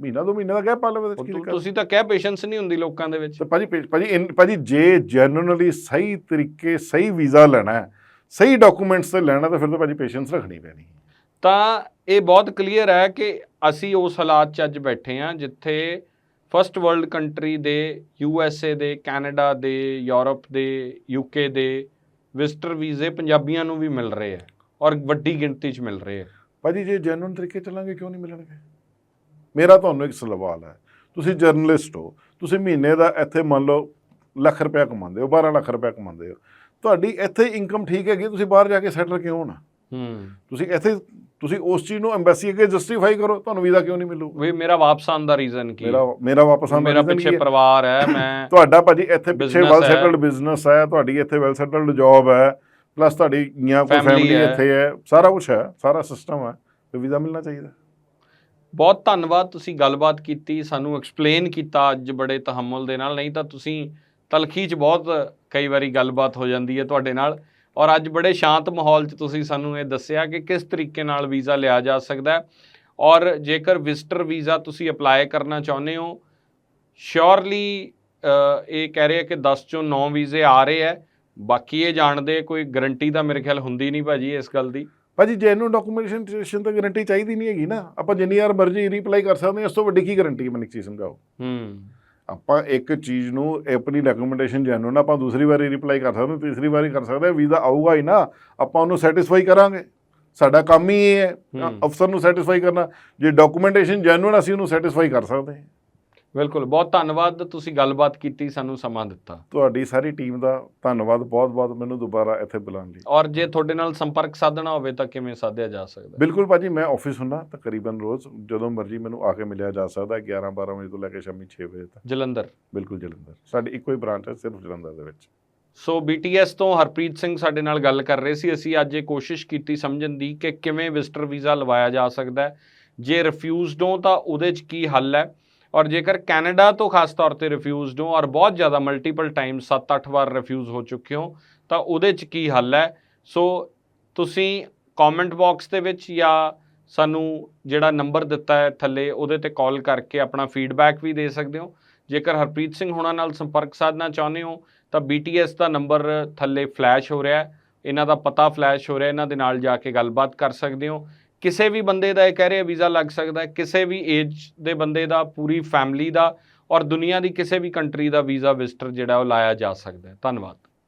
A: ਮਹੀਨਾ ਦੋ ਮਹੀਨੇ ਦਾ ਗੈਪ ਪਾ ਲਵੇ ਵਿੱਚ ਕੀ ਦਿੱਕਤ?
B: ਤੁਸੀਂ ਤਾਂ ਕਹਿ ਪੇਸ਼ੈਂਸ ਨਹੀਂ ਹੁੰਦੀ ਲੋਕਾਂ ਦੇ ਵਿੱਚ।
A: ਭਾਜੀ ਭਾਜੀ ਭਾਜੀ ਜੇ ਜੈਨੂਨਲੀ ਸਹੀ ਤਰੀਕੇ ਸਹੀ ਵੀਜ਼ਾ ਲੈਣਾ ਹੈ ਸਹੀ ਡਾਕੂਮੈਂਟਸ ਤੇ ਲੈਣਾ ਤਾਂ ਫਿਰ ਤਾਂ ਭਾਜੀ ਪੇਸ਼ੈਂਸ ਰੱਖਣੀ ਪੈਣੀ।
B: ਤਾਂ ਇਹ ਬਹੁਤ ਕਲੀਅਰ ਹੈ ਕਿ ਅਸੀਂ ਉਸ ਹਾਲਾਤ 'ਚ ਅੱਜ ਬੈਠੇ ਹਾਂ ਜਿੱਥੇ ਫਸਟ ਵਰਲਡ ਕੰਟਰੀ ਦੇ ਯੂ ਐਸ ਏ ਦੇ ਕੈਨੇਡਾ ਦੇ ਯੂਰਪ ਦੇ ਯੂਕੇ ਦੇ ਵਿਜ਼ਟਰ ਵੀਜ਼ੇ ਪੰਜਾਬੀਆਂ ਨੂੰ ਵੀ ਮਿਲ ਰਹੇ ਹੈ ਔਰ ਵੱਡੀ ਗਿਣਤੀ 'ਚ ਮਿਲ ਰਹੇ ਹੈ।
A: ਭਾਜੀ ਜੇ ਜੈਨੂਨ ਤਰੀਕੇ ਚੱਲਾਂਗੇ ਕਿਉਂ ਨਹੀਂ ਮਿਲਣਗੇ? ਮੇਰਾ ਤੁਹਾਨੂੰ ਇੱਕ ਸਵਾਲ ਹੈ। ਤੁਸੀਂ ਜਰਨਲਿਸਟ ਹੋ। ਤੁਸੀਂ ਮਹੀਨੇ ਦਾ ਇੱਥੇ ਮੰਨ ਲਓ ਲੱਖ ਰੁਪਇਆ ਕਮਾਉਂਦੇ ਹੋ 12 ਲੱਖ ਰੁਪਇਆ ਕਮਾਉਂਦੇ ਹੋ। ਤੁਹਾਡੀ ਇੱਥੇ ਇਨਕਮ ਠੀਕ ਹੈਗੀ ਤੁਸੀਂ ਬਾਹਰ ਜਾ ਕੇ ਸੈਟਲ ਕਿਉਂ ਹੋਣਾ?
B: ਹੂੰ।
A: ਤੁਸੀਂ ਇੱਥੇ ਤੁਸੀਂ ਉਸ ਚੀਜ਼ ਨੂੰ ਐਮਬੈਸੀ ਅੱਗੇ ਜਸਟੀਫਾਈ ਕਰੋ ਤੁਹਾਨੂੰ ਵੀਜ਼ਾ ਕਿਉਂ ਨਹੀਂ ਮਿਲੂਗਾ?
B: ਵੀ ਮੇਰਾ ਵਾਪਸ ਆਉਣ ਦਾ ਰੀਜ਼ਨ ਕੀ?
A: ਮੇਰਾ ਮੇਰਾ ਵਾਪਸ ਆਉਣ ਦਾ
B: ਮੇਰਾ ਪਿੱਛੇ? ਪਰਿਵਾਰ ਹੈ ਮੈਂ
A: ਤੁਹਾਡਾ ਭਾਜੀ ਇੱਥੇ ਪਿੱਛੇ ਵੈਲ। ਸੈਟਲਡ ਬਿਜ਼ਨਸ ਹੈ ਤੁਹਾਡੀ ਇੱਥੇ ਵੈਲ ਸੈਟਲਡ ਜੌਬ ਹੈ। ਪਲੱਸ ਤੁਹਾਡੀ ਜਾਂ ਕੋਈ ਫੈਮਿਲੀ। ਇੱਥੇ ਹੈ ਸਾਰਾ ਕੁਝ ਹੈ ਸਾਰਾ ਸਿਸਟਮ ਹੈ ਤੇ ਵੀਜ਼ਾ ਮਿਲਣਾ ਚਾਹੀਦਾ
B: ਬਹੁਤ ਧੰਨਵਾਦ ਤੁਸੀਂ ਗੱਲਬਾਤ ਕੀਤੀ ਸਾਨੂੰ ਐਕਸਪਲੇਨ ਕੀਤਾ ਅੱਜ ਬੜੇ ਤਹਮਲ ਦੇ ਨਾਲ ਨਹੀਂ ਤਾਂ ਤੁਸੀਂ ਤਲਖੀ 'ਚ ਬਹੁਤ ਕਈ ਵਾਰੀ ਗੱਲਬਾਤ ਹੋ ਜਾਂਦੀ ਹੈ ਤੁਹਾਡੇ ਨਾਲ ਔਰ ਅੱਜ ਬੜੇ ਸ਼ਾਂਤ ਮਾਹੌਲ 'ਚ ਤੁਸੀਂ ਸਾਨੂੰ ਇਹ ਦੱਸਿਆ ਕਿ ਕਿਸ ਤਰੀਕੇ ਨਾਲ ਵੀਜ਼ਾ ਲਿਆ ਜਾ ਸਕਦਾ ਹੈ ਔਰ ਜੇਕਰ ਵਿਜ਼ਟਰ ਵੀਜ਼ਾ ਤੁਸੀਂ ਅਪਲਾਈ ਕਰਨਾ ਚਾਹੁੰਦੇ ਹੋ ਸ਼ੋਰਲੀ ਇਹ ਕਹਿ ਰਹੇ ਕਿ 10 ਚੋਂ 9 ਵੀਜ਼ੇ ਆ ਰਹੇ ਹੈ ਬਾਕੀ ਇਹ ਜਾਣਦੇ ਕੋਈ ਗਰੰਟੀ ਤਾਂ ਮੇਰੇ ਖਿਆਲ ਹੁੰਦੀ ਨਹੀਂ ਭਾਜੀ ਇਸ ਗੱਲ ਦੀ।
A: ਭਾਜੀ ਜੈਨੂਨ ਡਾਕੂਮੈਂਟੇਸ਼ਨ ਤਾਂ ਗਾਰੰਟੀ ਚਾਹੀਦੀ ਨਹੀਂ ਹੈਗੀ ਨਾ ਆਪਾਂ ਜਿੰਨੀ ਵਾਰ ਮਰਜ਼ੀ ਰੀਪਲਾਈ ਕਰ ਸਕਦੇ ਹਾਂ ਇਸ ਤੋਂ ਵੱਡੀ ਕੀ ਗਾਰੰਟੀ ਹੈ ਮੈਨੂੰ ਇੱਕ ਚੀਜ਼ ਸਮਝਾਓ।
B: ਹੂੰ।
A: ਆਪਾਂ ਇੱਕ ਚੀਜ਼ ਨੂੰ ਆਪਣੀ ਡਾਕੂਮੈਂਟੇਸ਼ਨ ਜੈਨੂਨ ਆਪਾਂ ਦੂਸਰੀ ਵਾਰੀ ਰਿਪਲਾਈ ਕਰ ਸਕਦੇ ਹਾਂ ਤੀਸਰੀ ਵਾਰੀ ਕਰ ਸਕਦੇ ਹਾਂ ਵੀਜ਼ਾ ਆਊਗਾ ਹੀ ਨਾ ਆਪਾਂ ਉਹਨੂੰ ਸੈਟੀਸਫਾਈ ਕਰਾਂਗੇ। ਸਾਡਾ ਕੰਮ ਹੀ ਇਹ ਹੈ
B: ਹੂੰ।
A: ਅਫਸਰ ਨੂੰ ਸੈਟੀਸਫਾਈ ਕਰਨਾ ਜੇ ਡਾਕੂਮੈਂਟੇਸ਼ਨ ਜੈਨੂਨ ਅਸੀਂ ਉਹਨੂੰ ਸੈਟੀਸਫਾਈ ਕਰ ਸਕਦੇ ਹਾਂ।
B: ਬਿਲਕੁਲ ਬਹੁਤ ਧੰਨਵਾਦ ਤੁਸੀਂ ਗੱਲਬਾਤ ਕੀਤੀ ਸਾਨੂੰ ਸਮਾਂ ਦਿੱਤਾ।
A: ਤੁਹਾਡੀ ਸਾਰੀ ਟੀਮ ਦਾ ਧੰਨਵਾਦ ਬਹੁਤ-ਬਹੁਤ ਮੈਨੂੰ ਦੁਬਾਰਾ ਇੱਥੇ ਬੁਲਾਉਣ ਲਈ।
B: ਔਰ ਜੇ ਤੁਹਾਡੇ ਨਾਲ ਸੰਪਰਕ ਸਾਧਣਾ ਹੋਵੇ ਤਾਂ ਕਿਵੇਂ ਸਾਧਿਆ ਜਾ ਸਕਦਾ?
A: ਬਿਲਕੁਲ ਭਾਜੀ ਮੈਂ ਆਫਿਸ ਹੁੰਦਾ ਤਕਰੀਬਨ ਰੋਜ਼ ਜਦੋਂ ਮਰਜ਼ੀ ਮੈਨੂੰ ਆ ਕੇ ਮਿਲਿਆ ਜਾ ਸਕਦਾ 11 12 ਵਜੇ ਤੋਂ ਲੈ ਕੇ ਸ਼ਾਮੀ 6 ਵਜੇ ਤੱਕ।
B: ਜਲੰਧਰ?
A: ਬਿਲਕੁਲ ਜਲੰਧਰ ਸਾਡੀ ਇੱਕੋ ਹੀ ਬ੍ਰਾਂਚ ਹੈ ਸਿਰਫ ਜਲੰਧਰ ਦੇ ਵਿੱਚ।
B: ਸੋ BTS ਤੋਂ ਹਰਪ੍ਰੀਤ ਸਿੰਘ ਸਾਡੇ ਨਾਲ ਗੱਲ ਕਰ ਰਹੇ ਸੀ ਅਸੀਂ ਅੱਜ ਇਹ ਕੋਸ਼ਿਸ਼ ਕੀਤੀ ਸਮਝਣ ਦੀ ਕਿ ਕਿਵੇਂ ਵਿਜ਼ਟਰ ਵੀਜ਼ਾ ਲਵਾਇਆ ਜਾ ਸਕਦਾ ਹੈ। ਜੇ ਰਿਫਿਊਜ਼ਡ ਹੋ ਤਾਂ ਉਹਦੇ 'ਚ ਕੀ ਹੱਲ ਹੈ? ਔਰ ਜੇਕਰ ਕੈਨੇਡਾ ਤੋਂ ਖਾਸ ਤੌਰ ਤੇ ਰਿਫਿਊਜ਼ਡ ਹੋ ਔਰ ਬਹੁਤ ਜ਼ਿਆਦਾ ਮਲਟੀਪਲ ਟਾਈਮ 7-8 ਵਾਰ ਰਿਫਿਊਜ਼ ਹੋ ਚੁੱਕੇ ਹੋ, ਤਾਂ ਉਹਦੇ 'ਚ ਕੀ ਹੱਲ ਹੈ? ਸੋ ਤੁਸੀਂ ਕਮੈਂਟ ਬਾਕਸ ਦੇ ਵਿੱਚ ਜਾਂ ਸਾਨੂੰ ਜਿਹੜਾ ਨੰਬਰ ਦਿੱਤਾ ਹੈ ਥੱਲੇ, ਉਹਦੇ ਤੇ ਕਾਲ ਕਰਕੇ ਆਪਣਾ ਫੀਡਬੈਕ ਵੀ ਦੇ ਸਕਦੇ ਹੋ। ਜੇਕਰ ਹਰਪ੍ਰੀਤ ਸਿੰਘ ਹੋਣਾ ਨਾਲ ਸੰਪਰਕ ਸਾਧਨਾ ਚਾਹੁੰਦੇ ਹੋ, ਤਾਂ BTS ਦਾ ਨੰਬਰ ਥੱਲੇ ਫਲੈਸ਼ ਹੋ ਰਿਹਾ ਹੈ। ਇਹਨਾਂ ਦਾ ਪਤਾ ਫਲੈਸ਼ ਹੋ ਰਿਹਾ ਇਹਨਾਂ ਦੇ ਨਾਲ ਜਾ ਕੇ ਗੱਲਬਾਤ ਕਰ ਸਕਦੇ ਹੋ। ਕਿਸੇ ਵੀ ਬੰਦੇ ਦਾ ਇਹ ਕਹਿ ਰਿਹਾ, ਵੀਜ਼ਾ ਲੱਗ ਸਕਦਾ ਕਿਸੇ ਵੀ ਏਜ ਦੇ ਬੰਦੇ ਦਾ, ਪੂਰੀ ਫੈਮਿਲੀ ਦਾ ਔਰ ਦੁਨੀਆ ਦੀ ਕਿਸੇ ਵੀ ਕੰਟਰੀ ਦਾ ਵੀਜ਼ਾ ਵਿਜ਼ਟਰ ਜਿਹੜਾ ਉਹ ਲਾਇਆ ਜਾ ਸਕਦਾ ਧੰਨਵਾਦ।